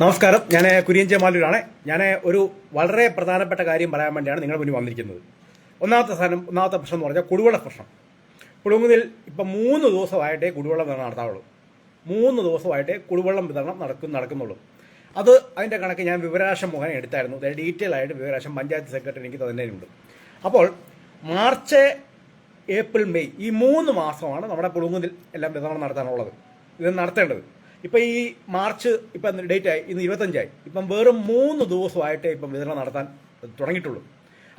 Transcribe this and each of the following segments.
നമസ്കാരം. ഞാൻ കുര്യൻ ജമാലൂരാണ് ഞാൻ ഒരു വളരെ പ്രധാനപ്പെട്ട കാര്യം പറയാൻ വേണ്ടിയാണ് നിങ്ങൾ മുന്നിൽ വന്നിരിക്കുന്നത്. ഒന്നാമത്തെ സാധനം ഒന്നാമത്തെ പ്രശ്നം എന്ന് പറഞ്ഞാൽ കുടിവെള്ള പ്രശ്നം. കുടുങ്ങുന്നിൽ ഇപ്പം മൂന്ന് ദിവസമായിട്ടേ കുടിവെള്ളം വിതരണം നടത്താവുള്ളൂ മൂന്ന് ദിവസമായിട്ടേ കുടിവെള്ളം വിതരണം നടക്കും നടക്കുന്നുള്ളൂ. അത് അതിന്റെ കണക്ക് ഞാൻ വിവരാശം മുഖേന എടുത്തായിരുന്നു. അതായത് ഡീറ്റെയിൽ ആയിട്ട് വിവരാശം പഞ്ചായത്ത് സെക്രട്ടറി എനിക്ക് തന്നതിനുണ്ട് അപ്പോൾ മാർച്ച് ഏപ്രിൽ മെയ് ഈ മൂന്ന് മാസമാണ് നമ്മുടെ പുളുങ്കുന്നിൽ എല്ലാം വിതരണം നടത്താനുള്ളത്. ഇത് നടത്തേണ്ടത്. ഇപ്പം ഈ മാർച്ച് ഇപ്പം ഡേറ്റ് ആയി? ഇന്ന് ഇരുപത്തഞ്ചായി. ഇപ്പം വെറും മൂന്ന് ദിവസമായിട്ടേ ഇപ്പം വിതരണം നടത്താൻ തുടങ്ങിയിട്ടുള്ളൂ.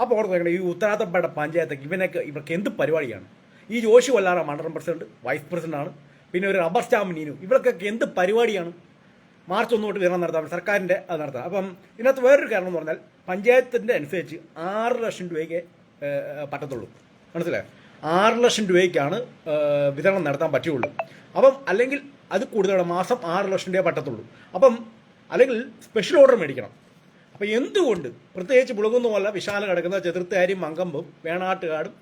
അപ്പോൾ ഓർത്ത് നോക്കണം ഈ ഉത്തരാത്തപ്പേട്ട പഞ്ചായത്ത് ഇവനൊക്കെ ഇവർക്ക് എന്ത് പരിപാടിയാണ്? ഈ ജോഷി കൊല്ലാറ മണ്ഡലം പ്രസിഡന്റ് വൈസ് പ്രസിഡന്റ് ആണ് പിന്നെ ഒരു റബ്ബർ സ്റ്റാമ്പ് നീനു. ഇവർക്കൊക്കെ എന്ത് പരിപാടിയാണ്? മാർച്ച് ഒന്ന് തൊട്ട് വിതരണം നടത്താം സർക്കാരിന്റെ അത് നടത്താം. അപ്പം ഇതിനകത്ത് വേറൊരു കാരണം എന്ന് പറഞ്ഞാൽ പഞ്ചായത്തിന്റെ അനുസരിച്ച് ആറ് ലക്ഷം രൂപയ്ക്ക് പറ്റത്തുള്ളൂ. മനസ്സിലായോ? ആറ് ലക്ഷം രൂപയ്ക്കാണ് വിതരണം നടത്താൻ പറ്റുള്ളൂ അപ്പം അല്ലെങ്കിൽ അത് കൂടുതലാണ് മാസം ആറ് ലക്ഷം രൂപ പറ്റത്തുള്ളൂ. അപ്പം അല്ലെങ്കിൽ സ്പെഷ്യൽ ഓർഡർ മേടിക്കണം. അപ്പം എന്തുകൊണ്ട്? പ്രത്യേകിച്ച് പുളകുന്ന പോലെ വിശാല കിടക്കുന്ന ചെതിർത്താരും മങ്കമ്പും വേണാട്ടുകാടും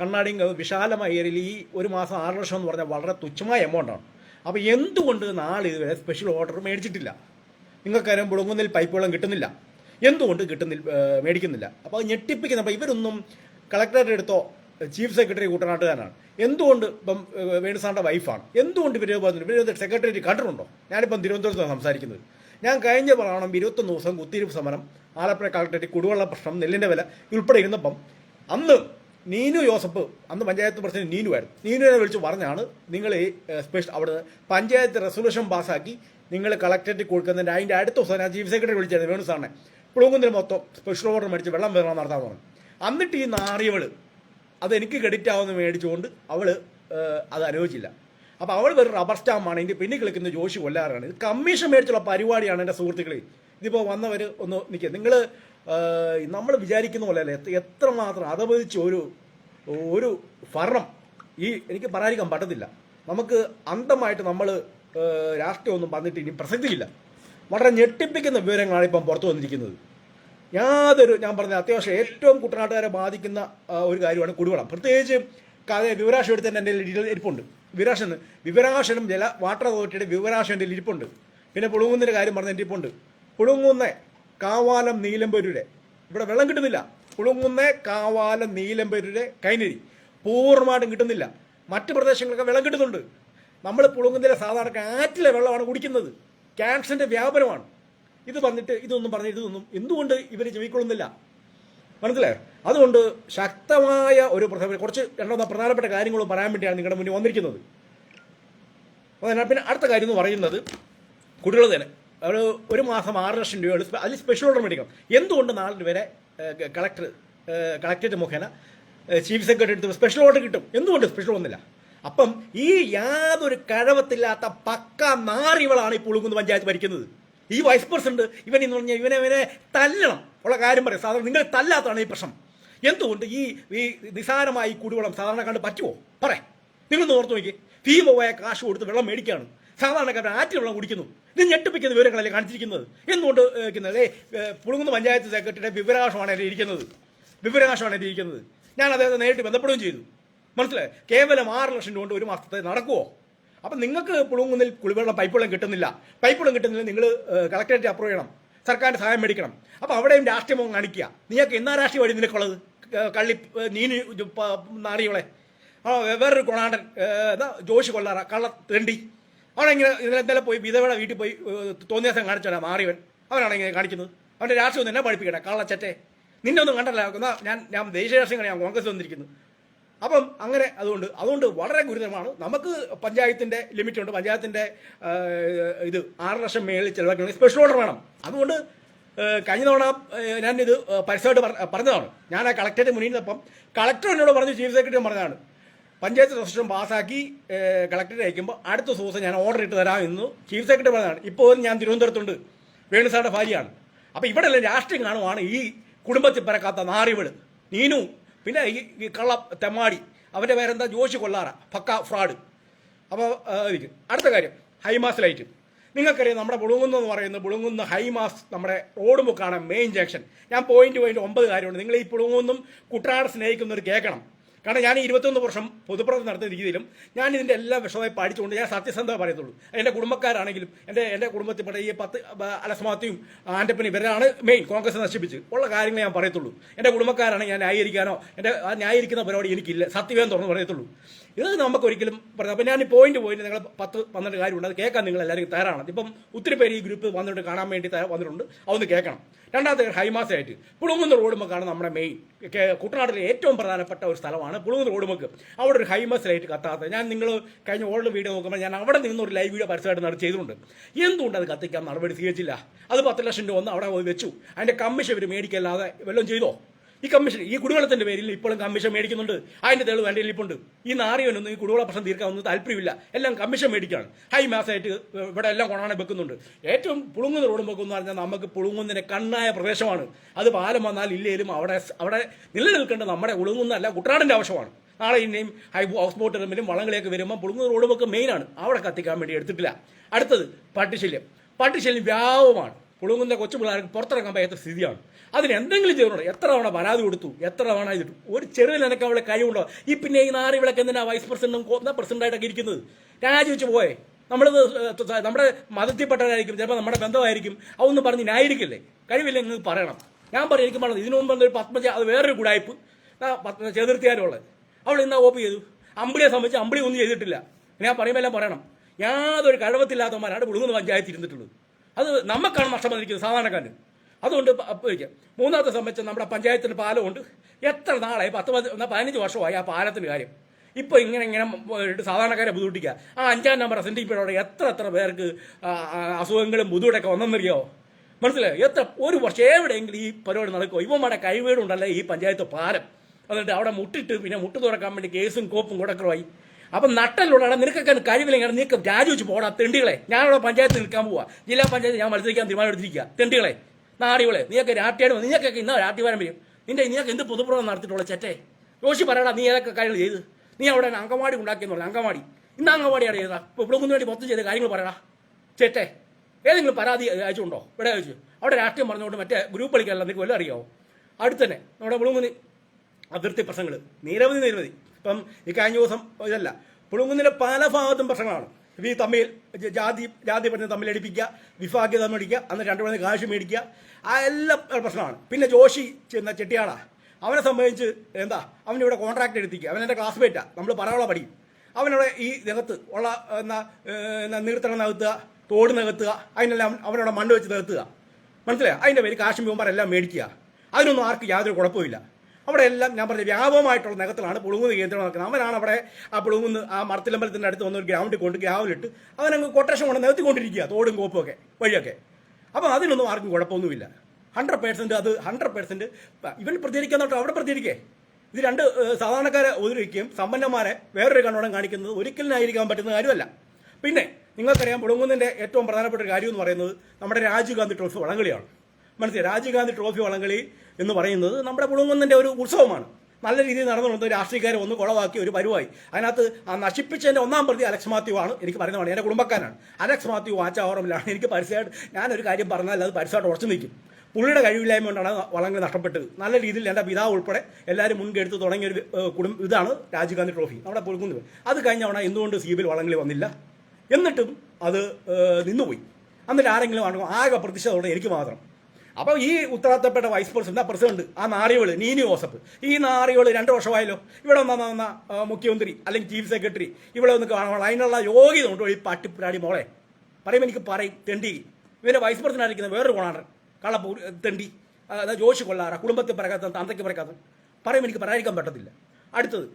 കണ്ണാടിയും വിശാലമായ ഏരിയയിൽ ഈ ഒരു മാസം ആറ് ലക്ഷം എന്ന് പറഞ്ഞാൽ വളരെ തുച്ഛമായ എമൗണ്ടാണ് അപ്പോൾ എന്തുകൊണ്ട് നാളെ ഇതുവരെ സ്പെഷ്യൽ ഓർഡർ മേടിച്ചിട്ടില്ല? നിങ്ങൾക്കറിയാം പുളകുന്നതിൽ പൈപ്പ് വെള്ളം കിട്ടുന്നില്ല. എന്തുകൊണ്ട് കിട്ടുന്നില്ല മേടിക്കുന്നില്ല? അപ്പോൾ ഞെട്ടിപ്പിക്കുന്ന അപ്പോൾ ഇവരൊന്നും കളക്ടറേറ്റ് എടുത്തോ ചീഫ് സെക്രട്ടറി കുട്ടനാട്ടുകാരനാണ്. എന്തുകൊണ്ട് ഇപ്പം വേണുസാറിന്റെ വൈഫാണ്? എന്തുകൊണ്ട് വിരോധം വിരോധ സെക്രട്ടറി കണ്ടിട്ടുണ്ടോ? ഞാനിപ്പം തിരുവനന്തപുരത്താണ് സംസാരിക്കുന്നത്. ഞാൻ കഴിഞ്ഞ പ്രാവണം ഇരുപത്തൊന്ന് ദിവസം കുത്തിരിപ്പ് സമരം ആലപ്പുഴ കളക്ടറേറ്റ് കുടിവെള്ള പ്രശ്നം നെല്ലിന്റെ വില ഉൾപ്പെടെ ഇരുന്നപ്പം അന്ന് നീനു ജോസഫ് അന്ന് പഞ്ചായത്ത് പ്രസിഡന്റ് നീനു ആയിരുന്നു. നീനുവിനെ വിളിച്ച് പറഞ്ഞാണ് നിങ്ങൾ ഈ സ്പെഷ്യൽ അവിടെ പഞ്ചായത്ത് റെസൊല്യൂഷൻ പാസ്സാക്കി നിങ്ങൾ കളക്ടറേറ്റ് കൊടുക്കുന്നതിന്റെ അതിന്റെ അടുത്ത ദിവസം ഞാൻ ചീഫ് സെക്രട്ടറി വിളിച്ചായിരുന്നു വേണു സാറിനെ പുളുങ്കുന്നതിന് മൊത്തം സ്പെഷ്യൽ ഓർഡർ മേടിച്ച് വെള്ളം വിതരണം നടത്താൻ പറഞ്ഞു. എന്നിട്ട് ഈ നാറിയവൾ അത് എനിക്ക് ക്രെഡിറ്റ് ആവുമെന്ന് മേടിച്ചുകൊണ്ട് അവൾ അത് അനുഭവിച്ചില്ല അപ്പോൾ അവൾ വെറും റബ്ബർ സ്റ്റാമ്പാണ് ഇതിന്റെ പിന്നിൽ കളിക്കുന്ന ജോഷി കൊല്ലാറാണ്. ഇത് കമ്മീഷൻ മേടിച്ചുള്ള പരിപാടിയാണ് എന്റെ സുഹൃത്തുക്കളെ. ഇതിപ്പോൾ വന്നവർ ഒന്ന് നിൽക്കുക നിങ്ങൾ നമ്മൾ വിചാരിക്കുന്ന പോലെ അല്ല എത്ര- മാത്രം അതപതിച്ച ഒരു ഒരു ഭരണം ഈ എനിക്ക് പറയാതിരിക്കാൻ പറ്റത്തില്ല. നമുക്ക് അന്തമായിട്ട് നമ്മൾ രാഷ്ട്രീയമൊന്നും വന്നിട്ട് ഇനി പ്രസക്തിയില്ല. വളരെ ഞെട്ടിപ്പിക്കുന്ന വിവരങ്ങളാണ് ഇപ്പം പുറത്തു വന്നിരിക്കുന്നത്. യാതൊരു ഞാൻ പറഞ്ഞ അത്യാവശ്യം ഏറ്റവും കുട്ടനാട്ടുകാരെ ബാധിക്കുന്ന ഒരു കാര്യമാണ് കുടിവെള്ളം. പ്രത്യേകിച്ച് കഥ വിവരാശം എടുത്തതിന്റെ എന്റെ ഡീറ്റെയിൽ ഇരിപ്പുണ്ട്. വിവരാശൻ വിവരാശനും ജല വാട്ടർ അതോറിറ്റിയുടെ വിവരാശം എന്റെ ഇരിപ്പുണ്ട്. പിന്നെ പുളുങ്ങുന്നിന്റെ കാര്യം പറഞ്ഞ എന്റെ ഇരിപ്പുണ്ട്. പുളുങ്ങുന്ന കാവാലം നീലമ്പരൂരെ ഇവിടെ വെള്ളം കിട്ടുന്നില്ല. പുളുങ്ങുന്ന കാവാലം നീലമ്പരൂരെ കൈനരി. പൂർണമായിട്ടും കിട്ടുന്നില്ല. മറ്റ് പ്രദേശങ്ങളൊക്കെ വെള്ളം കിട്ടുന്നുണ്ട്. നമ്മൾ പുളുങ്ങുന്നതിലെ സാധാരണ ആറ്റിലെ വെള്ളമാണ് കുടിക്കുന്നത്. ക്യാൻസറിന്റെ വ്യാപനമാണ്. ഇത് പറഞ്ഞിട്ട് ഇതൊന്നും പറഞ്ഞിട്ട് ഇതൊന്നും എന്തുകൊണ്ട് ഇവർ ചെവിക്കൊള്ളുന്നില്ല മനസ്സിലായോ? അതുകൊണ്ട് ശക്തമായ ഒരു കുറച്ച് രണ്ടോ പ്രധാനപ്പെട്ട കാര്യങ്ങളും പറയാൻ വേണ്ടിയാണ് നിങ്ങളുടെ മുന്നിൽ വന്നിരിക്കുന്നത്. അതിനാൽ പിന്നെ അടുത്ത കാര്യം എന്ന് പറയുന്നത് കുട്ടികൾ തന്നെ. ഒരു ഒരു മാസം ആറ് ലക്ഷം രൂപയാണ് അതിൽ സ്പെഷ്യൽ ഓർഡർ മേടിക്കണം. എന്തുകൊണ്ട് നാളെ വരെ കളക്ടർ കളക്ടറേറ്റ് മുഖേന ചീഫ് സെക്രട്ടറി എടുത്ത് സ്പെഷ്യൽ ഓർഡർ കിട്ടും? എന്തുകൊണ്ട് സ്പെഷ്യൽ ഒന്നില്ല അപ്പം ഈ യാതൊരു കഴവത്തില്ലാത്ത പക്ക നാറികളാണ് ഇപ്പോൾ പുളുങ്കുന്ന് പഞ്ചായത്ത് ഭരിക്കുന്നത്. ഈ വൈസ് പ്രസിഡന്റ് ഇവൻ എന്ന് പറഞ്ഞാൽ ഇവനെ ഇവനെ തല്ലണം. ഉള്ള കാര്യം പറയാം. സാധാരണ നിങ്ങൾ തല്ലാത്താണ് ഈ പ്രശ്നം. എന്തുകൊണ്ട് ഈ ഈ നിസാരമായി കുടിവെള്ളം സാധാരണ കണ്ട് പറ്റുമോ പറ. നിങ്ങൾ ഓർത്ത് നോക്കി. പോയ കാശ് കൊടുത്ത് വെള്ളം മേടിക്കുകയാണ്. സാധാരണക്കാരൻ ആറ്റിൽ വെള്ളം കുടിക്കുന്നു. ഇത് ഞെട്ടിപ്പിക്കുന്ന വിവരങ്ങളല്ലേ കാണിച്ചിരിക്കുന്നത്? എന്തുകൊണ്ട് അല്ലേ പുളുങ്ങുന്ന പഞ്ചായത്ത് സെക്രട്ടറിയുടെ വിവരാശമാണ് എന്റെ ഇരിക്കുന്നത്? വിവരാശമാണ് എന്റെ ഇരിക്കുന്നത്? ഞാൻ അദ്ദേഹത്തെ നേരിട്ട് ബന്ധപ്പെടുകയും ചെയ്തു. മനസ്സിലായി? കേവലം ആറ് ലക്ഷം രൂപ കൊണ്ട് ഒരു മാസത്തെ നടക്കുമോ അപ്പം നിങ്ങൾക്ക് പുളുങ്ങുന്നിൽ കുളിവെള്ളം പൈപ്പ് വെള്ളം കിട്ടുന്നില്ല. പൈപ്പ് വെള്ളം കിട്ടുന്നില്ല നിങ്ങൾ കളക്ടറേറ്റ് അപ്രൂവ് ചെയ്യണം. സർക്കാരിന്റെ സഹായം മേടിക്കണം. അപ്പോൾ അവിടെയും രാഷ്ട്രീയം കാണിക്കുക. നിങ്ങൾക്ക് എന്നാ രാഷ്ട്രീയ വഴി നിനക്കുള്ളത്? കള്ളി നീന് ആ വേറൊരു കൊണാടൻ ജോഷി കൊള്ളാറ കള്ള തെണ്ടി അവനെങ്ങനെ ഇന്നലെ പോയി വിധവയുടെ വീട്ടിൽ പോയി തോന്നിയാസം കാണിച്ചാണ് മാറിയവൻ. അവനാണ് ഇങ്ങനെ കാണിക്കുന്നത്. അവന്റെ രാഷ്ട്രീയം ഒന്നും എന്നെ പഠിപ്പിക്കട്ടെ കള്ളച്ചറ്റെ. നിന്നെ ഒന്നും കണ്ടല്ല ഞാൻ ഞാൻ ദേശീയ രാഷ്ട്രീയം ഞാൻ കോൺഗ്രസ് വന്നിരിക്കുന്നു. അപ്പം അങ്ങനെ അതുകൊണ്ട് അതുകൊണ്ട് വളരെ ഗുരുതരമാണ്. നമുക്ക് പഞ്ചായത്തിന്റെ ലിമിറ്റുണ്ട്. പഞ്ചായത്തിന്റെ ഇത് ആറ് ലക്ഷം മേളിൽ ചിലവാക്കണമെങ്കിൽ സ്പെഷ്യൽ ഓർഡർ വേണം. അതുകൊണ്ട് കഴിഞ്ഞ തവണ ഇത് പരസ്യമായിട്ട് പറഞ്ഞതാണ്. ഞാൻ ആ കളക്ടറേറ്റ് മുന്നിൽ നിന്നപ്പം കളക്ടർ എന്നോട് പറഞ്ഞു ചീഫ് സെക്രട്ടറി പറഞ്ഞതാണ്. പഞ്ചായത്ത് രജിസ്ട്രേഷൻ പാസ്സാക്കി കളക്ടറേറ്റ് അയക്കുമ്പോൾ അടുത്ത ദിവസം ഞാൻ ഓർഡർ ഇട്ട് തരാം എന്ന് ചീഫ് സെക്രട്ടറി പറഞ്ഞതാണ്. ഇപ്പോൾ ഞാൻ തിരുവനന്തപുരത്തുണ്ട്. വേണുസാറുടെ ഭാര്യയാണ്. അപ്പോൾ ഇവിടെയുള്ള രാഷ്ട്രീയം കാണുവാണ് ഈ കുടുംബത്തിൽ പിറക്കാത്ത നാറിവൾ. നീനു പിന്നെ ഈ കള്ള തെമ്മാടി അവന്റെ പേരെന്താ? ജോഷി കൊള്ളാറ പക്ക ഫ്രോഡ് അപ്പോൾ അടുത്ത കാര്യം ഹൈമാസ് ലൈറ്റ് നിങ്ങൾക്കറിയാം നമ്മുടെ പുളുങ്ങുന്ന എന്ന് പറയുന്നത് പുളുങ്ങുന്ന ഹൈമാസ് നമ്മുടെ റോഡ് മുക്കാണ് മെയിൻ ജംഗ്ഷൻ ഞാൻ പോയിന്റ് പോയിന്റ് ഒമ്പത് കാര്യമുണ്ട്. നിങ്ങൾ ഈ പുളുങ്ങുന്നും കുട്ടനാട് സ്നേഹിക്കുന്നവർ കേൾക്കണം. കാരണം ഞാൻ ഇരുപത്തൊന്ന് വർഷം പൊതുപ്രവർത്തനം നടത്തിയ രീതിയിലും ഞാൻ ഇതിന്റെ എല്ലാ വിഷയമായി പാടിച്ചുകൊണ്ട് ഞാൻ സത്യസന്ധത പറയത്തുള്ളൂ എന്റെ കുടുംബക്കാരാണെങ്കിലും എന്റെ എന്റെ കുടുംബത്തിൽ കുടുംബത്തിൽപ്പെട്ട ഈ പത്ത് അലസമാത്തിയും ആന്റപ്പനും ഇവരാണ് മെയിൻ കോൺഗ്രസ് നശിപ്പിച്ച്. ഉള്ള കാര്യങ്ങൾ ഞാൻ പറയത്തുള്ളൂ. എന്റെ കുടുംബക്കാരാണെങ്കിൽ ഞാൻ ന്യായീകരിക്കാനോ എന്റെ ന്യായീകരിക്കുന്ന പരിപാടി എനിക്കില്ല. സത്യമേ തുറന്ന് പറയത്തുള്ളൂ. ഇത് നമുക്ക് ഒരിക്കലും പറയാം. അപ്പം ഞാൻ പോയിന്റ് പോയിന്റ് നിങ്ങൾ പത്ത് പന്ത്രണ്ട് കാര്യമുണ്ട് അത് കേൾക്കാൻ നിങ്ങൾ എല്ലാവർക്കും തയ്യാറാണ്. ഇപ്പം ഒത്തിരി പേര് ഈ ഗ്രൂപ്പ് വന്നിട്ട് കാണാൻ വേണ്ടി വന്നിട്ടുണ്ട്. അതൊന്ന് കേൾക്കണം. രണ്ടാമത്തെ ഹൈമാസായിട്ട് പുളുങ്ങുന്ന റോഡുമക്കാണ് നമ്മുടെ മെയിൻ കുട്ടനാട്ടിലെ ഏറ്റവും പ്രധാനപ്പെട്ട ഒരു സ്ഥലമാണ് പുളുങ്ങുന്ന റോഡുമുക്ക് അവിടെ ഒരു ഹൈമസ് ലൈറ്റ് കത്താത്തത് ഞാൻ നിങ്ങൾ കഴിഞ്ഞ ഓൾഡ് വീഡിയോ നോക്കുമ്പോൾ ഞാൻ അവിടെ നിന്ന് ഒരു ലൈവ് വീഡിയോ പരസ്യമായിട്ട് നടത്തി ചെയ്തിട്ടുണ്ട് എന്തുകൊണ്ട് അത് കത്തിക്കാൻ നടപടി സ്വീകരിച്ചില്ല? അത് പത്ത് ലക്ഷം രൂപ ഒന്ന് അവിടെ പോയി വെച്ചു. അതിന്റെ കമ്മീഷൻ ഇവർ മേടിക്കല്ലാതെ വല്ലതും ചെയ്തോ? ഈ കമ്മീഷൻ ഈ കുടിവെള്ളത്തിന്റെ പേരിൽ ഇപ്പോഴും കമ്മീഷൻ മേടിക്കുന്നുണ്ട്. അതിന്റെ തെളിവ് എന്റെ ഇരിപ്പുണ്ട് ഈ നാറിയവനൊന്നും ഈ കുടിവെള്ള പ്രശ്നം തീർക്കാവുന്ന താല്പര്യമില്ല. എല്ലാം കമ്മീഷൻ മേടിക്കുകയാണ്. ഹൈ മാസമായിട്ട് ഇവിടെ എല്ലാം കൊണാണെ വെക്കുന്നുണ്ട്. ഏറ്റവും പുളുങ്ങുന്ന റോഡും വെക്കുമെന്ന് പറഞ്ഞാൽ നമുക്ക് പുളുങ്ങുന്നതിന്റെ കണ്ണായ പ്രദേശമാണ്. അത് പാലം വന്നാൽ ഇല്ലേലും അവിടെ അവിടെ നിലനിൽക്കേണ്ട നമ്മുടെ ഉളുങ്ങുന്നതല്ല കുട്ടനാടിന്റെ ആവശ്യമാണ്. നാളെ ഇനിയും ഹൈ ഹൗസ് ബോട്ട് ഇറങ്ങലും വളങ്ങളെയൊക്കെ വരുമ്പോൾ പുളുങ്ങുന്ന റോഡ് വെക്ക് മെയിനാണ് അവിടെ കത്തിക്കാൻ വേണ്ടി എടുത്തിട്ടില്ല. അടുത്തത് പട്ടിശല്യം. പട്ടിശല്യം വ്യാപകമാണ്. പുളുങ്ങുന്ന കൊച്ചു പിള്ളേർക്ക് പുറത്തിറങ്ങാൻ പറ്റാത്ത സ്ഥിതിയാണ്. അതിന് എന്തെങ്കിലും ചെയ്തിട്ടുണ്ടോ എത്ര തവണ പരാതി കൊടുത്തു? എത്ര തവണ ഇതിട്ടു ഒരു ചെറിയ നിനക്ക് അവളെ കഴിവുണ്ടോ? ഈ പിന്നെ ഈ നാറി വിളക്ക് എന്തിനാ വൈസ് പ്രസിഡന്റും പ്രസിഡന്റായിട്ടൊക്കെ ഇരിക്കുന്നത്? രാജിവെച്ച് പോയേ. നമ്മളിത് നമ്മുടെ മതത്തിൽപ്പെട്ടവരായിരിക്കും ചിലപ്പോൾ നമ്മുടെ ബന്ധമായിരിക്കും. അതൊന്നും പറഞ്ഞ് ന്യായീകരിക്കില്ലേ? കഴിവില്ല എന്ന് പറയണം. ഞാൻ പറയും എനിക്ക് പറഞ്ഞത് ഇതിനു മുമ്പ് ഒരു പത്മജ അത് വേറൊരു കൂടായ്പ ചെതിർത്തിയാരുള്ളത് അവൾ ഇന്നാ ഓപ്പ് ചെയ്തു. അമ്പിളിയെ സംബന്ധിച്ച് അമ്പിളി ഒന്നും ചെയ്തിട്ടില്ല. ഞാൻ പറയുമ്പോൾ എല്ലാം പറയണം. യാതൊരു കഴിവത്തില്ലാത്തവന്മാരാണ് പുളുങ്ങുന്ന പഞ്ചായത്ത് ഇരുന്നിട്ടുള്ളത്. അത് നമുക്കാണ് നഷ്ടം വന്നിരിക്കുന്നത് സാധാരണക്കാരന് അതുകൊണ്ട് മൂന്നാമത്തെ സംബന്ധിച്ച് നമ്മുടെ പഞ്ചായത്തിന് പാലമുണ്ട്. എത്ര നാളായി? പത്ത് പതിനഞ്ച് വർഷമായി ആ പാലത്തിന്റെ കാര്യം. ഇപ്പോൾ ഇങ്ങനെ ഇങ്ങനെ സാധാരണക്കാരെ ബുദ്ധിമുട്ടിക്കുക ആ അഞ്ചാം നമ്പർ സെന്റിപ്പോടെ എത്ര എത്ര പേർക്ക് അസുഖങ്ങളും ബുദ്ധിമുട്ടൊക്കെ വന്നെന്നറിയോ? മനസ്സിലായോ? എത്ര ഒരു വർഷം എവിടെയെങ്കിലും ഈ പരിപാടി നടക്കുമോ ഇവന്മാരുടെ കഴിവേടുണ്ടല്ലേ ഈ പഞ്ചായത്ത് പാലം. എന്നിട്ട് അവിടെ മുട്ടിട്ട് പിന്നെ മുട്ട് തുറക്കാൻ വേണ്ടി കേസും കോപ്പും കൊടുക്കറുമായി. അപ്പം നട്ടല്ലുള്ള നിനക്കൊക്കെ കഴിവില്ലെങ്കിൽ നിനക്ക് രാജിവെച്ച് പോടാ തെണ്ടികളെ. ഞാനവിടെ പഞ്ചായത്ത് നിൽക്കാൻ പോവാ. ജില്ലാ പഞ്ചായത്ത് ഞാൻ മത്സരിക്കാൻ തീരുമാനമെടുത്തിരിക്കുക തെണ്ടികളെ നാടികളെ നീയൊക്കെ രാഷ്ട്രീയം നീയൊക്കെ ഇന്നാ വരാൻ വരും. നിന്റെ നീയൊക്കെ എന്ത് പൊതുപ്രവർത്തനം നടത്തിയിട്ടുള്ള ചെറ്റേ ജോഷി പറയടാ നീ ഏതൊക്കെ കാര്യങ്ങൾ ചെയ്ത്? നീ അവിടെ അങ്കമാടി ഉണ്ടാക്കിയെന്ന് പറഞ്ഞു അങ്കമാടി ഇന്ന് അങ്കമാടിയാണ് ചെയ്താ ഇപ്പോൾ ഇവിടെ വേണ്ടി മൊത്തം ചെയ്ത കാര്യങ്ങൾ പറയടാ. ചേട്ടേ ഏതെങ്കിലും പരാതി അയച്ചുണ്ടോ ഇവിടെ അയച്ചു. അവിടെ രാഷ്ട്രീയം പറഞ്ഞുകൊണ്ട് മറ്റേ ഗ്രൂപ്പ് കളിക്കാനല്ല നിനക്ക് വല്ലതും അറിയാവോ? അടുത്തന്നെ നമ്മുടെ പുളുങ്ങുന്നി അതിർത്തി പ്രശ്നങ്ങൾ നിരവധി നിരവധി. ഇപ്പം ഈ കഴിഞ്ഞ ദിവസം ഇതല്ല പുളുങ്കുന്നിന്റെ പല ഭാഗത്തും പ്രശ്നങ്ങളാണ്. ഈ തമ്മിൽ ജാതി ജാതി പറഞ്ഞ് തമ്മിൽ അടിപ്പിക്കുക വിഭാഗ്യ തമ്മിൽ അടിക്കുക അന്ന് രണ്ടു പേരും കാശ് മേടിക്കുക ആ എല്ലാം പ്രശ്നമാണ്. പിന്നെ ജോഷി ചെന്ന ചെട്ടിയാളാ. അവനെ സംബന്ധിച്ച് എന്താ അവനിവിടെ കോൺട്രാക്ട് എടുത്തിക്കുക അവൻ എന്റെ ക്ലാസ്മേറ്റാണ് നമ്മൾ പറയാനുള്ള പഠിക്കും. അവനവിടെ ഈ നികത്ത് ഉള്ള എന്നാ നീർത്തണം നികത്തുക തോട് നികത്തുക അതിനെല്ലാം അവനവിടെ മണ്ണ് വെച്ച് നികത്തുക. മനസ്സിലായോ? അതിന്റെ പേര് കാശും എല്ലാം മേടിക്കുക. അതിനൊന്നും ആർക്കും യാതൊരു കുഴപ്പമില്ല അവിടെ എല്ലാം ഞാൻ പറഞ്ഞ വ്യാപകമായിട്ടുള്ള നഗത്തിലാണ് പുളുങ്ങുന്ന കേന്ദ്രം നടക്കുന്നത്. അവനാണ് അവിടെ ആ പുളുങ്ങുന്ന ആ മർത്തിലമ്പലത്തിന്റെ അടുത്ത് വന്ന് ഒരു ഗ്രൗണ്ടിൽ കൊണ്ട് ഗ്രാവിലിട്ട് അവനങ്ങ് കൊട്ടേഷൻ കൊണ്ട് നികത്തിക്കൊണ്ടിരിക്കുക തോടും കോപ്പുമൊക്കെ വഴിയൊക്കെ. അപ്പോൾ അതിനൊന്നും ആർക്കും കുഴപ്പമൊന്നുമില്ല. ഹൺഡ്രഡ് പേഴ്സന്റ് അത് ഹൺഡ്രഡ് പേഴ്സന്റ് ഇവൻ പ്രതികരിക്കാൻ തൊട്ട് അവിടെ പ്രതികരിക്കേ. ഇത് രണ്ട് സാധാരണക്കാരെ ഒതുരിക്കുകയും സമ്പന്നന്മാരെ വേറൊരു കണ്ണോടം കാണിക്കുന്നത് ഒരിക്കലിനായിരിക്കാൻ പറ്റുന്ന കാര്യമല്ല. പിന്നെ നിങ്ങൾക്കറിയാം പുളുങ്ങുന്നതിന്റെ ഏറ്റവും പ്രധാനപ്പെട്ട ഒരു കാര്യം എന്ന് പറയുന്നത് നമ്മുടെ രാജീവ് ഗാന്ധി ട്രോഫി വള്ളംകളിയാണ് മനസ്സിലായി? രാജീവ് ഗാന്ധി ട്രോഫി വള്ളംകളി എന്ന് പറയുന്നത് നമ്മുടെ കുടുംബത്തിന്റെ ഒരു ഉത്സവമാണ്. നല്ല രീതിയിൽ നടന്നുകൊണ്ട് രാഷ്ട്രീയക്കാരെ ഒന്ന് കുളവാക്കി ഒരു പരുവായി. അതിനകത്ത് ആ നശിപ്പിച്ചതിന്റെ ഒന്നാം പ്രതി അലക്സ് മാത്യു ആണ് എനിക്ക് പറയുന്നതാണ് എന്റെ കുടുംബക്കാരാണ് അലക്സ് മാത്യു വാച്ചാവറമിലാണ് എനിക്ക് പരസ്യമായിട്ട് ഞാനൊരു കാര്യം പറഞ്ഞാൽ അത് പരസ്യമായിട്ട് ഉറച്ചു നിൽക്കും. പുള്ളിയുടെ കഴിവില്ലായ്മ കൊണ്ടാണ് വളങ്ങൾ നഷ്ടപ്പെട്ടത്. നല്ല രീതിയിൽ എന്റെ പിതാവ് ഉൾപ്പെടെ എല്ലാവരും മുൻകെടുത്ത് തുടങ്ങിയ ഒരു കുടുംബ ഇതാണ് രാജീവ് ഗാന്ധി ട്രോഫി നമ്മുടെ പുൽക്കുന്നത് അത് കഴിഞ്ഞ തവണ എന്തുകൊണ്ട് സീബിൽ വളങ്ങളിൽ വന്നില്ല? എന്നിട്ടും അത് നിന്നുപോയി. എന്നിട്ട് ആരെങ്കിലും ആകെ പ്രതിഷേധത്തോടെ എനിക്ക് മാത്രം. അപ്പോൾ ഈ ഉത്തരവാദിത്തപ്പെട്ട വൈസ് പ്രസിഡന്റ് പ്രസിഡന്റ് ആ നാറികൾ നീനി ജോസഫ്. ഈ നാറികൾ രണ്ട് വർഷമായല്ലോ. ഇവിടെ വന്ന വന്ന മുഖ്യമന്ത്രി അല്ലെങ്കിൽ ചീഫ് സെക്രട്ടറി ഇവിടെ ഒന്ന് കാണണം അതിനുള്ള യോഗ്യത ഉണ്ടോ ഈ പട്ടിപ്പുരാടി മോളെ. പറയുമ്പോൾ എനിക്ക് പറയും തെണ്ടി. ഇവരെ വൈസ് പ്രസിഡന്റ് ആയിരിക്കുന്ന വേറൊരു കോണാണ് കള്ളപ്പൂ തെണ്ടി. അതായത് ജോഷി കൊള്ളാറ കുടുംബത്തിൽ പറക്കാത്ത തന്തയ്ക്ക് പറക്കാത്ത പറയുമ്പോൾ എനിക്ക് പറയാതിരിക്കാൻ പറ്റത്തില്ല. അടുത്തത്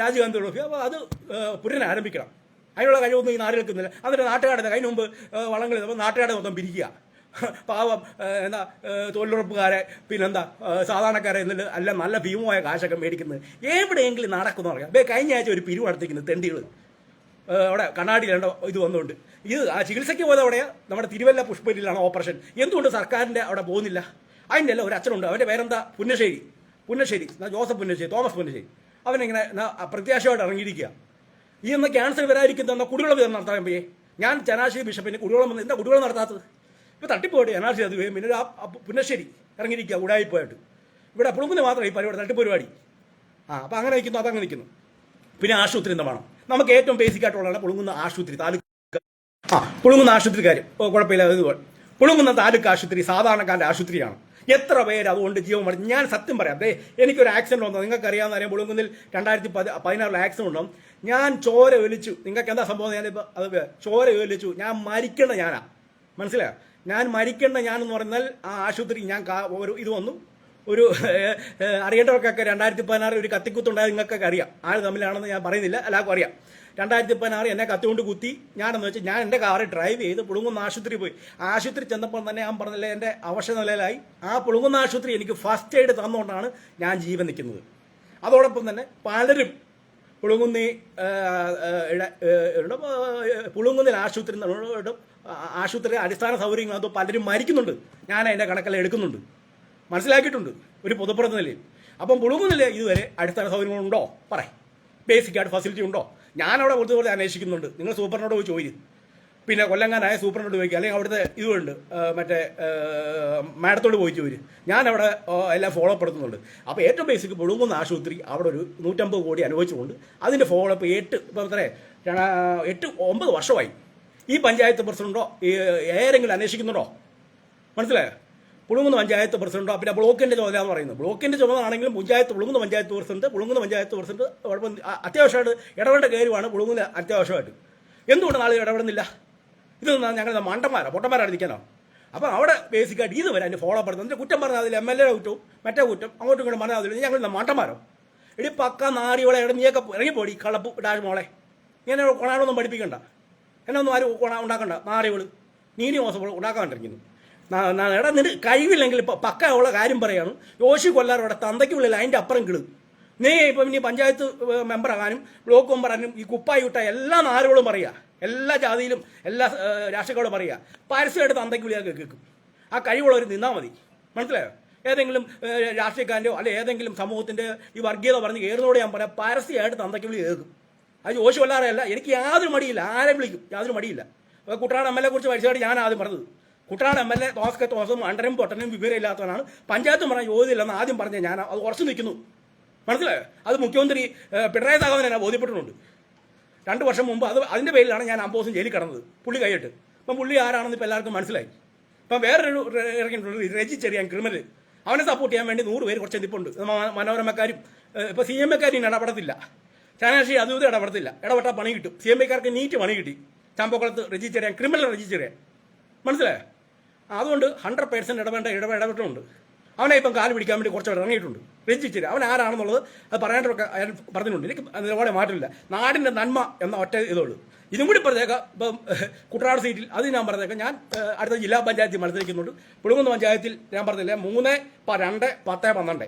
രാജീവ് ഗാന്ധി ട്രോഫി. അപ്പോൾ അത് പുരനെ ആരംഭിക്കണം. അതിനുള്ള കഴിവൊന്നും ഈ നാട്ടിൽ നിൽക്കുന്നില്ല അതിന്റെ നാട്ടുകാരുടെ അതിന് മുമ്പ് വളങ്ങൾ നാട്ടുകാരുടെ മൊത്തം പിരിക്കുക. പാവം എന്താ തൊഴിലുറപ്പുകാരെ പിന്നെന്താ സാധാരണക്കാരെ എന്നിട്ട് അല്ല നല്ല ഭീമമായ കാശൊക്കെ മേടിക്കുന്നത്. എവിടെയെങ്കിലും നടക്കുന്നു പറയാം. അപ്പേ കഴിഞ്ഞ ആഴ്ച ഒരു പിരിവ് നടത്തിക്കുന്നത് തെണ്ടികൾ അവിടെ കണ്ണാടി ഇത് വന്നുകൊണ്ട്. ഇത് ആ ചികിത്സയ്ക്ക് പോയത് അവിടെ നമ്മുടെ തിരുവല്ല പുഷ്പരിയിലാണ് ഓപ്പറേഷൻ. എന്തുകൊണ്ട് സർക്കാരിന്റെ അവിടെ പോകുന്നില്ല? അതിന്റെ അല്ല ഒരു അച്ഛനുണ്ട്. അവന്റെ പേരെന്താ? Punnasseri. Punnassery. Joseph Punnasseri Thomas Punnasseri. അവനിങ്ങനെ പ്രത്യാശയോടെ ഇറങ്ങിയിരിക്കുക. ഈ എന്നാൽ ക്യാൻസർ വരാതിരിക്കുന്ന കുടിവെള്ളം നടത്താൻ പോയേ? ഞാൻ ചനാശി ബിഷപ്പിന് കുടിവെള്ളം എന്താ കുടിവെള്ളം നടത്താത്തത്? ഇപ്പോൾ തട്ടിപ്പോയിട്ട് സി അത് പിന്നെ ഒരു പുന്നശ്ശേരി ഇറങ്ങിയിരിക്കുക ഉടായിപ്പോയിട്ട് ഇവിടെ പുളുങ്കുന്ന് മാത്രം ഈ പരിപാടി തട്ടിപ്പ് പരിപാടി ആ അപ്പം അങ്ങനെ നിൽക്കുന്നു അതങ്ങനെ നിൽക്കുന്നു. പിന്നെ ആശുപത്രി വേണം? നമുക്ക് ഏറ്റവും ബേസിക് ആയിട്ടുള്ളതാണ് പുളുങ്ങുന്ന ആശുപത്രി താലൂക്ക്. ആ പുളുങ്ങുന്ന ആശുപത്രിക്കാർ ഓ കുഴപ്പമില്ല അത് ഇതുപോലെ. പുളുങ്ങുന്ന താലൂക്ക് ആശുപത്രി സാധാരണക്കാരന്റെ ആശുപത്രിയാണ്. എത്ര പേര് അതുകൊണ്ട് ജീവൻ മടി ഞാൻ സത്യം പറയാം ദേ എനിക്കൊരു ആക്സിഡന്റ് വന്നു. നിങ്ങൾക്ക് അറിയാവുന്ന അറിയാം പുളുങ്കുന്നിൽ രണ്ടായിരത്തി പതി പതിനാറിൽ ആക്സിഡന്റ് ഉണ്ടാവും. ഞാൻ ചോര ഒലിച്ചു നിങ്ങൾക്ക് എന്താ സംഭവം? ഞാനിപ്പോൾ അത് ചോര ഒലിച്ചു ഞാൻ മരിക്കേണ്ട ഞാനാ. മനസ്സിലായോ? ഞാൻ മരിക്കേണ്ട ഞാനെന്ന് പറഞ്ഞാൽ ആ ആശുപത്രി ഞാൻ ഒരു ഇത് വന്നു. ഒരു അറിയേണ്ടവർക്കൊക്കെ രണ്ടായിരത്തി പതിനാറ് ഒരു കത്തിക്കുത്തുണ്ടായത് നിങ്ങൾക്കൊക്കെ അറിയാം. ആര് തമ്മിലാണെന്ന് ഞാൻ പറയുന്നില്ല എല്ലാവർക്കും അറിയാം. രണ്ടായിരത്തി പതിനാറ് എന്നെ കത്തുകൊണ്ട് കുത്തി. ഞാനെന്ന് വെച്ചാൽ ഞാൻ എന്റെ കാറ് ഡ്രൈവ് ചെയ്ത് പുളുങ്ങുന്ന ആശുപത്രി പോയി. ആശുപത്രി ചെന്നപ്പോൾ തന്നെ ഞാൻ പറഞ്ഞില്ലേ എന്റെ അവശ നിലയിലായി. ആ പുളുങ്ങുന്ന ആശുപത്രി എനിക്ക് ഫസ്റ്റ് എയ്ഡ് തന്നുകൊണ്ടാണ് ഞാൻ ജീവൻ നിൽക്കുന്നത്. അതോടൊപ്പം തന്നെ പലരും പുളുങ്ങുന്നി പുളുങ്ങുന്നിൽ ആശുപത്രി ആശുപത്രി അടിസ്ഥാന സൗകര്യങ്ങൾ അതോ പലരും മരിക്കുന്നുണ്ട്. ഞാൻ അതിന്റെ കണക്കെല്ലാം എടുക്കുന്നുണ്ട്. മനസ്സിലാക്കിയിട്ടുണ്ട് ഒരു പൊതുപ്രതി നിലയിൽ. അപ്പം പുളുങ്ങുന്നില്ല ഇതുവരെ അടിസ്ഥാന സൗകര്യങ്ങളുണ്ടോ പറയും. ബേസിക് ആയിട്ട് ഫെസിലിറ്റി ഉണ്ടോ? ഞാനവിടെ പൊതുപ്രതി അന്വേഷിക്കുന്നുണ്ട്. നിങ്ങൾ സൂപ്പറിനോട് പോയി ചോദിക്കും. പിന്നെ കൊല്ലങ്ങാനായ സൂപ്പറിനോട് ചോദിക്കുക അല്ലെങ്കിൽ അവിടുത്തെ ഇതുണ്ട് മറ്റേ മാഡത്തോട് പോയി ചോദിച്ചു ഞാനവിടെ എല്ലാം ഫോളോ അപ്പ് എടുക്കുന്നുണ്ട്. അപ്പോൾ ഏറ്റവും ബേസിക് പുളുങ്ങുന്ന ആശുപത്രി അവിടെ ഒരു നൂറ്റമ്പത് കോടി അനുഭവിച്ചുകൊണ്ട് അതിന്റെ ഫോളോ അപ്പ് എട്ട് ഇപ്പം എത്ര എട്ട് ഒമ്പത് വർഷമായി. ഈ പഞ്ചായത്ത് പ്രസിഡന്റോ ഈ ഏതെങ്കിലും അന്വേഷിക്കുന്നുണ്ടോ? മനസ്സിലായോ? പുളുങ്ങുന്ന പഞ്ചായത്ത് പ്രസിഡന്റോ പിന്നെ ബ്ലോക്കിന്റെ ചുമതല എന്ന് പറയുന്നത്. ബ്ലോക്കിന്റെ ചുമതല ആണെങ്കിലും പഞ്ചായത്ത് പുളുങ്ങുന്ന പഞ്ചായത്ത് പ്രസിഡന്റ് പുളുങ്ങുന്ന പഞ്ചായത്ത് പ്രസിഡന്റ് അത്യാവശ്യമായിട്ട് ഇടപെടേണ്ട കാര്യമാണ് പുളുങ്ങുന്ന അത്യാവശ്യമായിട്ട്. എന്തുകൊണ്ട് നാളെ ഇടപെടുന്നില്ല? ഇത് ഞങ്ങൾ മണ്ടന്മാരാ പൊട്ടന്മാരാണ് നിൽക്കാനോ അപ്പം അവിടെ ബേസിക്കായിട്ട് ഇത് വരെ അതിന് ഫോളോ അപ്പ് എടുത്ത് കുറ്റം പറഞ്ഞാൽ അതിൽ എം എൽ എ കുറ്റവും മറ്റേ കുറ്റം അങ്ങോട്ടും ഇങ്ങോട്ടും പറഞ്ഞാൽ അതിൽ ഞങ്ങൾ മണ്ടന്മാരോ. ഇടി പക്ക നാരിയോളെ ഇടം നീയൊക്കെ ഇറങ്ങിപ്പോടി കളപ്പ് ഡാഷ് മോളെ ഇങ്ങനെ കൊണാടൊന്നും പഠിപ്പിക്കണ്ട. എന്നെ ഒന്നും ആരും കൊണ ഉണ്ടാക്കണ്ട. നാറികൾ നീനി മോശം ഉണ്ടാക്കാൻ കണ്ടിരിക്കുന്നു എടാ നിന്റെ കഴിവില്ലെങ്കിൽ പക്ക ഉള്ള കാര്യം പറയാണ്. യോശി കൊല്ലാറോടെ തന്തയ്ക്ക് ഉള്ളിൽ അതിന്റെ അപ്പുറം കിളു. നീ ഇപ്പം ഇനി പഞ്ചായത്ത് മെമ്പറാകാനും ബ്ലോക്ക് മെമ്പറാനും ഈ കുപ്പായി വിട്ട എല്ലാ നാരുകളും പറയുക എല്ലാ ജാതിയിലും എല്ലാ രാഷ്ട്രീയക്കാരോടും പറയുക പരസ്യമായിട്ട് തന്തയ്ക്ക് വിളിയാൽ കേൾക്കും. ആ കഴിവുള്ളവർ നിന്നാൽ മതി. മനസ്സിലായോ? ഏതെങ്കിലും രാഷ്ട്രീയക്കാരന്റെയോ അല്ലെ ഏതെങ്കിലും സമൂഹത്തിന്റെ ഈ വർഗീയത പറഞ്ഞ് കയറുന്നതോടെ ഞാൻ പറയാം പരസ്യമായിട്ട് തന്തയ്ക്ക് വിളി കേൾക്കും. അത് ജോഷി വല്ലാറയല്ല. എനിക്ക് യാതൊരു മടിയില്ല. ആരെ വിളിക്കും. യാതൊരു മടിയില്ല. അപ്പോൾ കുട്ടനാട് എം എൽ എ കുറിച്ച് പഠിച്ചായിട്ട് ഞാൻ ആദ്യം പറഞ്ഞത് കുട്ടനാട് എം എൽ എ തോസ്കെ തോസും അണ്ടനും പൊട്ടനും വിവരമില്ലാത്തവനാണ്. പഞ്ചായത്ത് പറഞ്ഞ യോഗ്യതയില്ലെന്ന് ആദ്യം പറഞ്ഞ ഞാൻ അത് ഉറച്ചു നിൽക്കുന്നു. മനസ്സിലായോ? അത് മുഖ്യമന്ത്രി പിണറായി സഹോദരൻ എന്നെ ബോധ്യപ്പെട്ടിട്ടുണ്ട്. രണ്ട് വർഷം മുമ്പ് അത് അതിന്റെ പേരിലാണ് ഞാൻ അമ്പോസും ജയിലിൽ കിടന്നത്. പുള്ളി കൈയിട്ട്. ഇപ്പം പുള്ളി ആരാണെന്ന് ഇപ്പോൾ എല്ലാവർക്കും മനസ്സിലായി. ഇപ്പം വേറൊരു ഇറങ്ങിയിട്ടുണ്ട്. രജി ചെറിയാൻ ക്രിമിനൽ. അവനെ സപ്പോർട്ട് ചെയ്യാൻ വേണ്ടി നൂറ് പേര് കുറച്ച് എന്തിപ്പുണ്ട്. മനോരമക്കാരും ഇപ്പോൾ ഇപ്പം സി എം എക്കാരും ഇടപെടത്തില്ല. ചാനാശി അതും ഇതും ഇടപെടത്തില്ല. ഇടപെട്ടാൽ പണി കിട്ടും. സി എം ഐക്കാർക്ക് നീറ്റ് പണി കിട്ടി. ചാമ്പക്കുളത്ത് രജിസ്റ്റർ ചെയ്യാൻ ക്രിമിനൽ രജിസ്റ്റർ ചെയ്യാൻ. മനസ്സിലായോ? അതുകൊണ്ട് ഹൺഡ്രഡ് പേഴ്സന്റ് ഇടപെടേണ്ട ഇടപെ ഇടപെട്ടുണ്ട് അവനെ ഇപ്പം കാൽ പിടിക്കാൻ വേണ്ടി കുറച്ച് ഇറങ്ങിയിട്ടുണ്ട്. രജിസ്റ്റർ അവൻ ആരാണെന്നുള്ളത് അത് പറയാണ്ടൊക്കെ അയാൾ പറഞ്ഞിട്ടുണ്ട്. എനിക്ക് നിലപാടെ മാറ്റില്ല നാടിന്റെ നന്മ എന്ന ഒറ്റ ഇതുള്ളൂ ഇതും കൂടി പറഞ്ഞേക്കാം. ഇപ്പം കുട്ടനാട് സീറ്റിൽ അത് ഞാൻ പറഞ്ഞേക്കാം. ഞാൻ അടുത്ത ജില്ലാ പഞ്ചായത്തിൽ മത്സരിക്കുന്നുണ്ട്. പുളുങ്ങുന്ന പഞ്ചായത്തിൽ ഞാൻ പറഞ്ഞില്ലേ മൂന്ന് രണ്ട് പത്ത് പന്ത്രണ്ട്.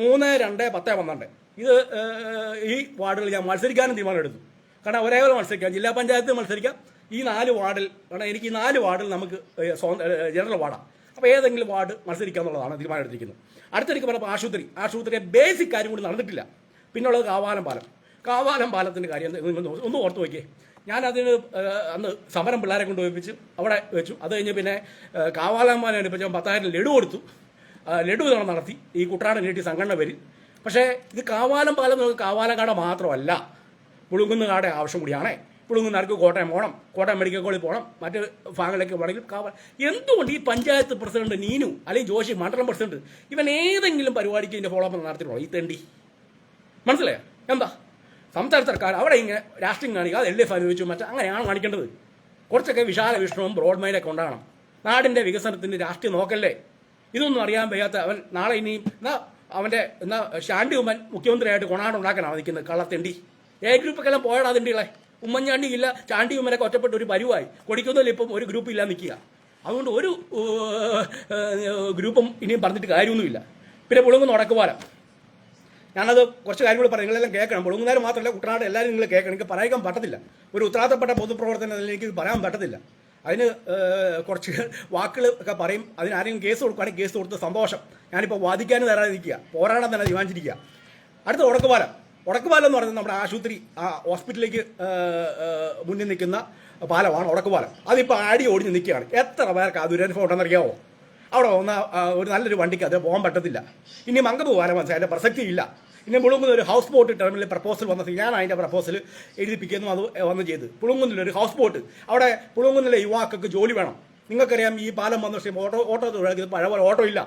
മൂന്ന് രണ്ട് പത്ത് പന്ത്രണ്ട്. ഇത് ഈ വാർഡിൽ ഞാൻ മത്സരിക്കാനും തീരുമാനമെടുത്തു. കാരണം ഒരേ പോലെ മത്സരിക്കാം. ജില്ലാ പഞ്ചായത്ത് മത്സരിക്കാം. ഈ നാല് വാർഡിൽ കാരണം എനിക്ക് ഈ നാല് വാർഡിൽ നമുക്ക് ജനറൽ വാർഡാണ്. അപ്പോൾ ഏതെങ്കിലും വാർഡ് മത്സരിക്കുക എന്നുള്ളതാണ് തീരുമാനമെടുത്തിരിക്കുന്നത്. അടുത്തെനിക്ക് പറഞ്ഞപ്പോൾ ആശുപത്രി. ആശുപത്രിയെ ബേസിക് കാര്യം കൂടി നടന്നിട്ടില്ല. പിന്നുള്ളത് കാവാലം പാലം. കാവാലം പാലത്തിന്റെ കാര്യം നിങ്ങൾ ഒന്ന് ഓർത്ത് നോക്കിയേ. ഞാനതിന് അന്ന് സമരം പിള്ളേരെ കൊണ്ട് ഒപ്പിച്ച് അവിടെ വെച്ചു. അത് കഴിഞ്ഞ് പിന്നെ കാവാലം പാലം എടുപ്പിച്ച പത്തായിരം ലഡു കൊടുത്തു. ലഡു നടത്തി. ഈ കുട്ടനാട് നീട്ടി സംഘടന പേരിൽ പക്ഷേ ഇത് കാവാലം പാലം നമുക്ക് കാവാലക്കാട് മാത്രമല്ല. പുളുങ്കുന്നുകാടെ ആവശ്യം കൂടിയാണേ. പുളുങ്കുന്നാർക്ക് കോട്ടയം പോകണം. കോട്ടയം മെഡിക്കൽ കോളേജിൽ പോകണം. മറ്റ് ഭാഗങ്ങളിലേക്ക് പോകണമെങ്കിൽ കാവാലം. എന്തുകൊണ്ട് ഈ പഞ്ചായത്ത് പ്രസിഡന്റ് നീനു അല്ലെങ്കിൽ ജോഷി മണ്ഡലം പ്രസിഡന്റ് ഇവൻ ഏതെങ്കിലും പരിപാടിക്ക് ഇതിന്റെ ഫോളോ അപ്പ് നടത്തിയിട്ടുള്ളൂ ഈ തെണ്ടി. മനസ്സിലായോ? എന്താ? സംസ്ഥാന സർക്കാർ അവിടെ ഇങ്ങനെ രാഷ്ട്രീയം കാണിക്കുക അത് എൽ എഫ് അനുഭവിച്ചു മറ്റേ അങ്ങനെയാണ് കാണിക്കേണ്ടത്. കുറച്ചൊക്കെ വിശാല വിഷ്ണുവും ബ്രോഡ് മൈൻഡൊക്കെ ഉണ്ടാകണം നാടിന്റെ വികസനത്തിന്റെ രാഷ്ട്രീയം നോക്കല്ലേ? ഇതൊന്നും അറിയാൻ വയ്യാത്ത അവൻ നാളെ ഇനിയും അവന്റെ എന്നാ ഷാൻഡി ഉമ്മൻ മുഖ്യമന്ത്രിയായിട്ട് കൊണാട് ഉണ്ടാക്കാനാണ് നിൽക്കുന്നത്. കള്ളത്തെണ്ടി. എ ഗ്രൂപ്പൊക്കെല്ലാം പോയടാ തിണ്ടികളെ. ഉമ്മൻചാണ്ടി ഇല്ല ചാണ്ടി ഉമ്മനൊക്കെ ഒറ്റപ്പെട്ട ഒരു പരിവായി. കൊടിക്കുന്നതിൽ ഇപ്പം ഒരു ഗ്രൂപ്പ് ഇല്ല നിൽക്കുക. അതുകൊണ്ട് ഒരു ഗ്രൂപ്പും ഇനിയും പറഞ്ഞിട്ട് കാര്യമൊന്നുമില്ല. പിന്നെ പുളുങ്ങുന്ന ഉടക്കുപാലം. ഞാനത് കുറച്ച് കാര്യങ്ങൾ പറയും. നിങ്ങളെല്ലാം കേൾക്കണം. പുളുങ്ങുന്നേരം മാത്രമല്ല കുട്ടനാട് എല്ലാവരും നിങ്ങൾ കേൾക്കണം. എനിക്ക് പറയാൻ പറ്റത്തില്ല. ഒരു ഉത്തരവാദിത്തപ്പെട്ട പൊതുപ്രവർത്തനം എനിക്ക് പറയാൻ പറ്റത്തില്ല. അതിന് കുറച്ച് വാക്കുകൾ ഒക്കെ പറയും. അതിന് ആരെങ്കിലും കേസ് കൊടുക്കുകയാണെങ്കിൽ കേസ് കൊടുത്ത് സന്തോഷം. ഞാനിപ്പോൾ വാദിക്കാനും തരാതിരിക്കുക പോരാടാൻ തന്നെ തീരുമാനിച്ചിരിക്കുക. അടുത്ത ഉടക്കുപാലം. ഉടക്കുപാലം എന്ന് പറയുന്നത് നമ്മുടെ ആശുപത്രി ആ ഹോസ്പിറ്റലിലേക്ക് മുന്നിൽ നിൽക്കുന്ന പാലമാണ് ഉടക്കുപാലം. അതിപ്പോൾ ആടി ഓടിഞ്ഞ് നിൽക്കുകയാണ്. എത്ര പേർക്ക് ആ ദുരനുഭവം ഉണ്ടെന്നറിയാവോ അവിടെ വന്ന ഒരു നല്ലൊരു വണ്ടിക്ക് അത് പോകാൻ പറ്റത്തില്ല. ഇനി മങ്കപ്പ് പാലം മനസ്സിലായി അതിന്റെ പ്രസക്തി ഇല്ല പിന്നെ പുളുങ്കുന്ന ഒരു ഹൗസ് ബോട്ട് ടെർമിനൽ പ്രപ്പോസൽ വന്ന ഞാൻ അതിന്റെ പ്രപ്പോസൽ എഴുതിപ്പിക്കുന്നു അത് വന്ന് ചെയ്ത്. പുളുങ്കുന്നിൽ ഒരു ഹൗസ് ബോട്ട് അവിടെ പുളുങ്കുന്നിലെ യുവാക്കൾക്ക് ജോലി വേണം. നിങ്ങൾക്കറിയാം ഈ പാലം വന്ന ശേഷം ഓട്ടോ ഓട്ടോ തൊഴിലാളിക്ക് പഴയ പോലെ ഓട്ടോ ഇല്ല.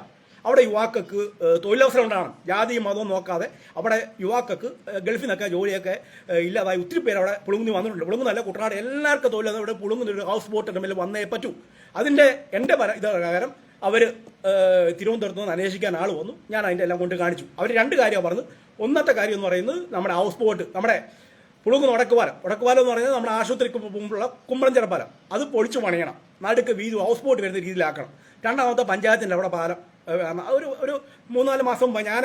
അവിടെ യുവാക്കൾക്ക് തൊഴിലവസരം ഉണ്ടാകണം. ജാതിയും മതവും നോക്കാതെ അവിടെ യുവാക്കൾക്ക് ഗൾഫിൽ നിന്നൊക്കെ ജോലിയൊക്കെ ഇല്ലാതായി. ഒത്തിരി പേര് അവിടെ പുളുങ്ങുന്നി വന്നിട്ടുണ്ട്. പുളുങ്ങുന്നല്ല കുട്ടനാട്. എല്ലാവർക്കും തൊഴിലാണ് ഇവിടെ പുളുങ്ങുന്ന ഒരു ഹൗസ് ബോട്ട് ടെർമിനൽ വന്നേ പറ്റൂ. അതിന്റെ എന്റെ പര ഇത് പ്രകാരം അവർ തിരുവനന്തപുരത്ത് നിന്ന് അന്വേഷിക്കാൻ ആൾ വന്നു. ഞാൻ അതിന്റെ എല്ലാം കൊണ്ട് കാണിച്ചു. അവർ രണ്ട് കാര്യമാണ് പറഞ്ഞത്. ഒന്നത്തെ കാര്യം എന്ന് പറയുന്നത് നമ്മുടെ ഹൗസ് ബോട്ട് നമ്മുടെ പുളുങ്ങുന്ന ഉടക്കുപാലം. ഉടക്കുപാലം എന്ന് പറയുന്നത് നമ്മുടെ ആശുപത്രിക്ക് മുമ്പുള്ള കുമ്പളഞ്ചിറ പാലം. അത് പൊളിച്ചു പണിയണം. നടുക്ക് വീതി ഹൗസ് ബോട്ട് വരുന്ന രീതിയിലാക്കണം. രണ്ടാമത്തെ പഞ്ചായത്തിന്റെ അവിടെ പാലം ഒരു ഒരു മൂന്നാൽ മാസം മുമ്പ് ഞാൻ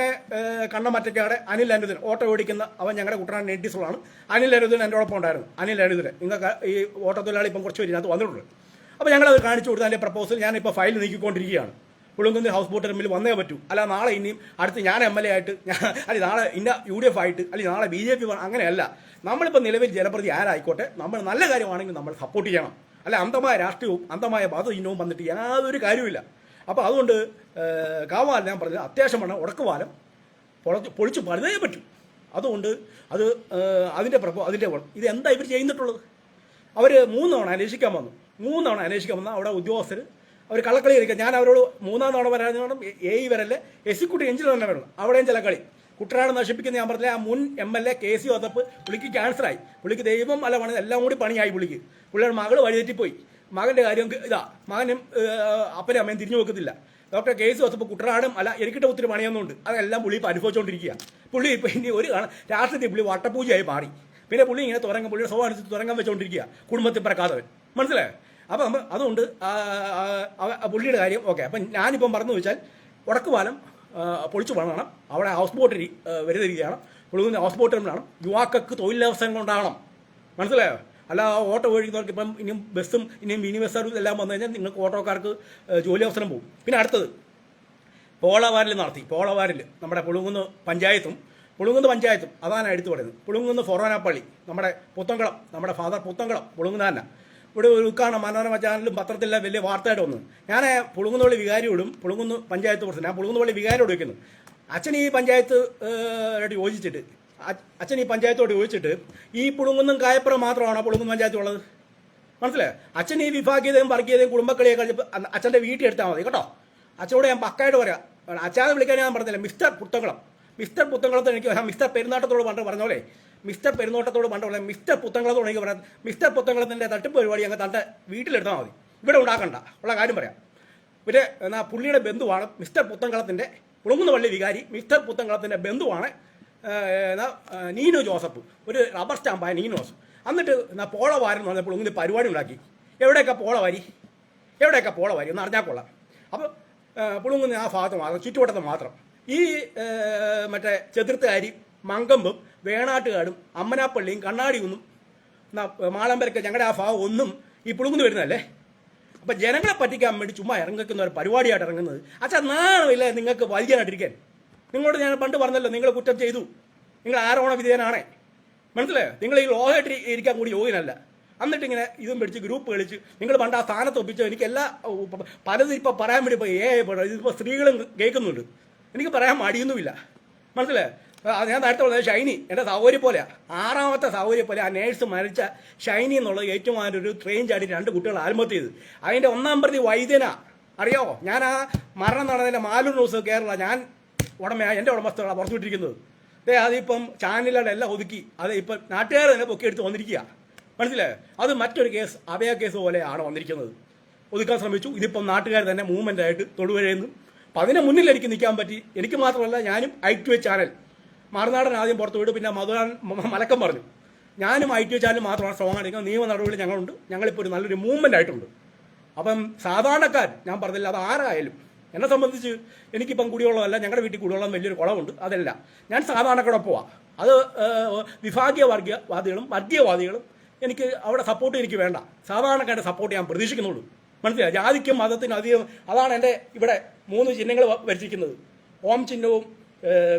കണ്ണമറ്റക്കാടെ അനിൽ അനുദിൻ ഓട്ടോ ഓടിക്കുന്ന അവൻ ഞങ്ങളുടെ കുട്ടനാട് നേറ്റീസുകളാണ് അനിൽ അനുദിൻ എന്റെ ഒപ്പം ഉണ്ടായിരുന്നു. അനിൽ അനുദിൻ നിങ്ങൾക്ക് ഈ ഓട്ടോ തൊഴിലാളി ഇപ്പം കുറച്ച് പേര് ഇതിനകത്ത് വന്നിട്ടുണ്ട്. അപ്പോൾ ഞങ്ങളത് കാണിച്ചു കൊടുത്ത് അതിന്റെ പ്രപ്പോസൽ ഞാനിപ്പോൾ ഫയൽ നീക്കിക്കൊണ്ടിരിക്കുകയാണ്. പുളുങ്കുന്ന് ഹൗസ് ബോട്ട് തമ്മിൽ വന്നേ പറ്റൂ. അല്ല നാളെ ഇനിയും അടുത്ത് ഞാൻ എം എൽ എ ആയിട്ട് ഞാൻ അല്ലെ നാളെ ഇന്ന യു ഡി എഫ് ആയിട്ട് അല്ലെങ്കിൽ നാളെ ബി ജെ പി അങ്ങനെയല്ല. നമ്മളിപ്പോൾ നിലവിൽ ജനപ്രതി ആരായിക്കോട്ടെ നമ്മൾ നല്ല കാര്യമാണെങ്കിൽ നമ്മൾ സപ്പോർട്ട് ചെയ്യണം. അല്ല അന്തമായ രാഷ്ട്രീയവും അന്തമായ മതചിഹ്നവും വന്നിട്ട് യാതൊരു കാര്യമില്ല അപ്പോൾ അതുകൊണ്ട് കാവാലം ഞാൻ പറഞ്ഞത് അത്യാവശ്യം വേണം ഉടക്കുവാലം പൊളച്ച് പൊളിച്ച് പണിതേ പറ്റൂ. അതുകൊണ്ട് അത് അതിന്റെ പ്രഭോ അതിന്റെ ഇത് എന്താ ഇവർ ചെയ്യുന്നിട്ടുള്ളത് അവർ മൂന്ന് തവണ അന്വേഷിക്കാൻ വന്നു. മൂന്ന് തവണ അന്വേഷിക്കാൻ വന്ന അവിടെ ഉദ്യോഗസ്ഥർ അവർ കള്ളക്കളി കളിക്കുക ഞാൻ അവരോട് മൂന്നാം തവണ വേണം എ ഇ വരല്ലേ എക്സിക്യൂട്ടീവ് എഞ്ചിനീയർ തന്നെ വരണം. അവിടെയും ചില കളി. കുട്ടനാട് നശിപ്പിക്കുന്ന ഞാൻ പറഞ്ഞില്ല ആ മുൻ M L A K C വന്നപ്പോൾ പുള്ളിക്ക് ക്യാൻസറായി പുള്ളിക്ക് ദൈവം അല്ല പണി എല്ലാം കൂടി പണിയായി പുള്ളിക്ക്. പുള്ളിയുടെ മകൾ വഴിതെറ്റിപ്പോയി. മകന്റെ കാര്യം ഇതാ മകനും അപ്പനും അമ്മയും തിരിഞ്ഞു നോക്കത്തില്ല. ഡോക്ടർ കെ സി വന്നപ്പോൾ കുട്ടനാടും അല്ല എനിക്കിട്ട് ഒത്തിരി പണിയൊന്നുണ്ട് അതെല്ലാം പുള്ളി ഇപ്പോൾ അനുഭവിച്ചുകൊണ്ടിരിക്കുക പുള്ളി ഇപ്പോൾ ഇനി ഒരു രാഷ്ട്രത്തിൽ പുള്ളി വട്ടപൂജയായി മാറി. പിന്നെ പുള്ളി ഇങ്ങനെ തുറങ്ങും പുള്ളിയുടെ സ്വഭാവം തുറങ്ങാൻ വെച്ചുകൊണ്ടിരിക്കുക കുടുംബത്തിൽ പിറക്കാത്തവൻ. മനസ്സിലായോ? അപ്പം നമ്മൾ അതുകൊണ്ട് പുള്ളിയുടെ കാര്യം ഓക്കെ. അപ്പം ഞാനിപ്പം പറഞ്ഞു വെച്ചാൽ വടക്കുപാലം പൊളിച്ചു പണമാണ് അവിടെ ഹൗസ് ബോട്ട് വരുതിരിക്കുകയാണ് പുള്ളുന്ന ഹൗസ് ബോട്ട് വേണം യുവാക്കൾക്ക് തൊഴിലവസരങ്ങൾ ഉണ്ടാവണം മനസ്സിലായോ? അല്ല ഓട്ടോ ഒഴിക്കുന്നവർക്ക് ഇപ്പം ഇനിയും ബസ്സും ഇനിയും മിനി ബസ് സർവീസ് എല്ലാം വന്നു കഴിഞ്ഞാൽ നിങ്ങൾക്ക് ഓട്ടോക്കാർക്ക് ജോലി അവസരം പോകും. പിന്നെ അടുത്തത് പോളവാരിൽ നടത്തി. പോളവാരിൽ നമ്മുടെ പുളുങ്കുന്ന് പഞ്ചായത്തും പുളുങ്കുന്ന് പഞ്ചായത്തും അതാണ് എടുത്തു പറയുന്നത്. പുളുങ്കുന്ന് ഫൊറോനാപ്പള്ളി നമ്മുടെ പുത്തങ്കളം നമ്മുടെ ഫാദർ പുത്തങ്കളം പുളുങ്കുന്ന തന്നെ. ഇവിടെ ഒരു ഉദ്ഘാടനം മനോരമ ചാനലും പത്രത്തിലെല്ലാം വലിയ വാർത്തയായിട്ട് വന്നു. ഞാൻ പുളുങ്കുന്നവള്ളി വികാരിയോടും പുളുങ്ങുന്നു പഞ്ചായത്ത് പ്രസിഡന്റ് ഞാൻ പുളുങ്കുന്നവള്ളി വികാരിയോട് വയ്ക്കുന്നു അച്ഛൻ ഈ പഞ്ചായത്ത് ആയിട്ട് യോജിച്ചിട്ട് അച്ഛൻ ഈ പഞ്ചായത്തോട് യോജിച്ചിട്ട് ഈ പുളുങ്ങുന്നും കായപ്പുറം മാത്രമാണോ പുളുങ്ങുന്ന പഞ്ചായത്ത് ഉള്ളത് മനസ്സിലായോ? അച്ഛൻ ഈ വിഭാഗീയതയും വർഗീയതയും കുടുംബക്കളിയെ കഴിച്ച് അച്ഛന്റെ വീട്ടിൽ എടുത്താൽ മതി കേട്ടോ. അച്ഛനോട് ഞാൻ പക്കായിട്ട് പറയാം. അച്ഛനെ വിളിക്കാൻ ഞാൻ പറഞ്ഞില്ല. മിസ്റ്റർ പുത്തങ്കളം മിസ്റ്റർ പുത്തങ്കളത്തോട് എനിക്ക് മിസ്റ്റർ പെരുന്നാട്ടത്തോട് പറഞ്ഞ പോലെ മിസ്റ്റർ പെരുന്നോട്ടത്തോട് പണ്ട് പറയാം മിസ്റ്റർ പുത്തങ്കളത്തോട് എനിക്ക് പറയാം. മിസ്റ്റർ പുത്തങ്കളത്തിന്റെ തട്ടിപ്പ് പരിപാടി അങ്ങ് തന്റെ വീട്ടിലെടുത്താൽ മതി. ഇവിടെ ഉണ്ടാക്കണ്ട. ഉള്ള കാര്യം പറയാം. പിന്നെ എന്നാ പുള്ളിയുടെ ബന്ധുവാണ് മിസ്റ്റർ പുത്തങ്കളത്തിന്റെ കുളങ്ങുന്ന പള്ളി വികാരി മിസ്റ്റർ പുത്തങ്കളത്തിന്റെ ബന്ധുവാണ് നീനു ജോസഫ്. ഒരു റബ്ബർ സ്റ്റാമ്പായ നീനു ജോസഫ്. എന്നിട്ട് എന്നാ പോളവാരം എന്ന് പറഞ്ഞപ്പോൾ ഇങ്ങനെ പരിപാടി ഉണ്ടാക്കി. എവിടെയൊക്കെ പോളവാരി എവിടെയൊക്കെ പോളവാരി ഒന്ന് അറിഞ്ഞാൽ കൊള്ളാം. അപ്പോൾ പുളുങ്ങുന്ന ആ ഭാഗത്ത് മാത്രം ചുറ്റുവട്ടത്ത് മാത്രം ഈ മറ്റേ ചെതിർത്തുകാരി മങ്കമ്പും വേണാട്ടുകാടും അമ്മനാപ്പള്ളിയും കണ്ണാടിയൊന്നും മാളമ്പരക്ക ഞങ്ങളുടെ ആ ഭാഗം ഒന്നും ഈ പുളുങ്ങുന്നു വരുന്നതല്ലേ? അപ്പൊ ജനങ്ങളെ പറ്റിക്കാൻ വേണ്ടി ചുമ്മാ ഇറങ്ങിക്കുന്ന ഒരു പരിപാടിയായിട്ട് ഇറങ്ങുന്നത്. അച്ഛാ നാണമില്ല നിങ്ങൾക്ക് വലിക്കാനായിട്ടിരിക്കാൻ നിങ്ങളോട് ഞാൻ പണ്ട് പറഞ്ഞല്ലോ നിങ്ങൾ കുറ്റം ചെയ്തു. നിങ്ങൾ ആരോണ വിധേയനാണേ. മനസ്സിലേ നിങ്ങൾ ഈ ലോകമായിട്ട് ഇരിക്കാൻ കൂടി യോഗ്യനല്ല. എന്നിട്ട് ഇങ്ങനെ ഇതും പിടിച്ച് ഗ്രൂപ്പ് കളിച്ച് നിങ്ങൾ പണ്ട് ആ സ്ഥാനത്ത് ഒപ്പിച്ചോ എനിക്ക് എല്ലാ പലതും ഇപ്പൊ പറയാൻ വേണ്ടി ഇപ്പോൾ ഏ ഇതിപ്പോൾ സ്ത്രീകളും കേൾക്കുന്നുണ്ട്. എനിക്ക് പറയാൻ മടിയൊന്നുമില്ല. മനസ്സിലായോ? ആ, ഞാൻ നേരത്തെ പറഞ്ഞത് ഷൈനി എന്റെ സൗകര്യം പോലെയാ. ആറാമത്തെ സൗകര്യം പോലെ ആ നേഴ്സ് മരിച്ച ഷൈനി എന്നുള്ളത് ഏറ്റവും ഒരു ട്രെയിൻ ചാടി രണ്ട് കുട്ടികൾ ആത്മഹത്യ ചെയ്ത്. അതിന്റെ ഒന്നാം പ്രതി വൈദ്യന. അറിയോ? ഞാൻ ആ മരണം നടന്നതിന്റെ മാലൂർ ന്യൂസ് കേരള ഞാൻ ഉടമയാണ് എന്റെ ഉടമസ്ഥകളാണ് പുറത്തുവിട്ടിരിക്കുന്നത് ദേ അതിപ്പം ചാനലുകളുടെ എല്ലാം ഒതുക്കി. അത് ഇപ്പം നാട്ടുകാർ തന്നെ പൊക്കിയെടുത്ത് വന്നിരിക്കുക മനസ്സിലായോ? അത് മറ്റൊരു കേസ് അഭയ കേസ് പോലെയാണ് വന്നിരിക്കുന്നത്. ഒതുക്കാൻ ശ്രമിച്ചു. ഇതിപ്പം നാട്ടുകാർ തന്നെ മൂവ്മെന്റ് ആയിട്ട് തൊടുപുഴയെന്നും അപ്പം അതിനെ മുന്നിൽ എനിക്ക് നിൽക്കാൻ പറ്റി. എനിക്ക് മാത്രമല്ല ഞാനും I two A channel. Marunadan ആദ്യം പുറത്തു വിട്ടു പിന്നെ മധുരാൻ മലക്കം പറഞ്ഞു. ഞാനും ഐ ടി ഒ ചാനൽ മാത്രമാണ് സ്ട്രോങ് ആയിരിക്കുന്നത് നിയമ നടപടികൾ ഞങ്ങളുണ്ട്. ഞങ്ങളിപ്പോൾ ഒരു നല്ലൊരു മൂവ്മെന്റ് ആയിട്ടുണ്ട്. അപ്പം സാധാരണക്കാർ ഞാൻ പറഞ്ഞില്ല അത് ആരായാലും എന്നെ സംബന്ധിച്ച് എനിക്കിപ്പം കുടിവെള്ളമല്ല ഞങ്ങളുടെ വീട്ടിൽ കുടിവെള്ളം വലിയൊരു കുളമുണ്ട് അതല്ല. ഞാൻ സാധാരണക്കാരൊപ്പമാണ് അത് വിഭാഗീയ വർഗീയവാദികളും വർഗീയവാദികളും എനിക്ക് അവിടെ സപ്പോർട്ട് എനിക്ക് വേണ്ട. സാധാരണക്കാരുടെ സപ്പോർട്ട് ഞാൻ പ്രതീക്ഷിക്കുന്നുള്ളൂ. മനസ്സിലായി? ജാതിക്കും മതത്തിനും അധികം അതാണ് എന്റെ ഇവിടെ മൂന്ന് ചിഹ്നങ്ങൾ വരച്ചിരിക്കുന്നത്. ഓം ചിഹ്നവും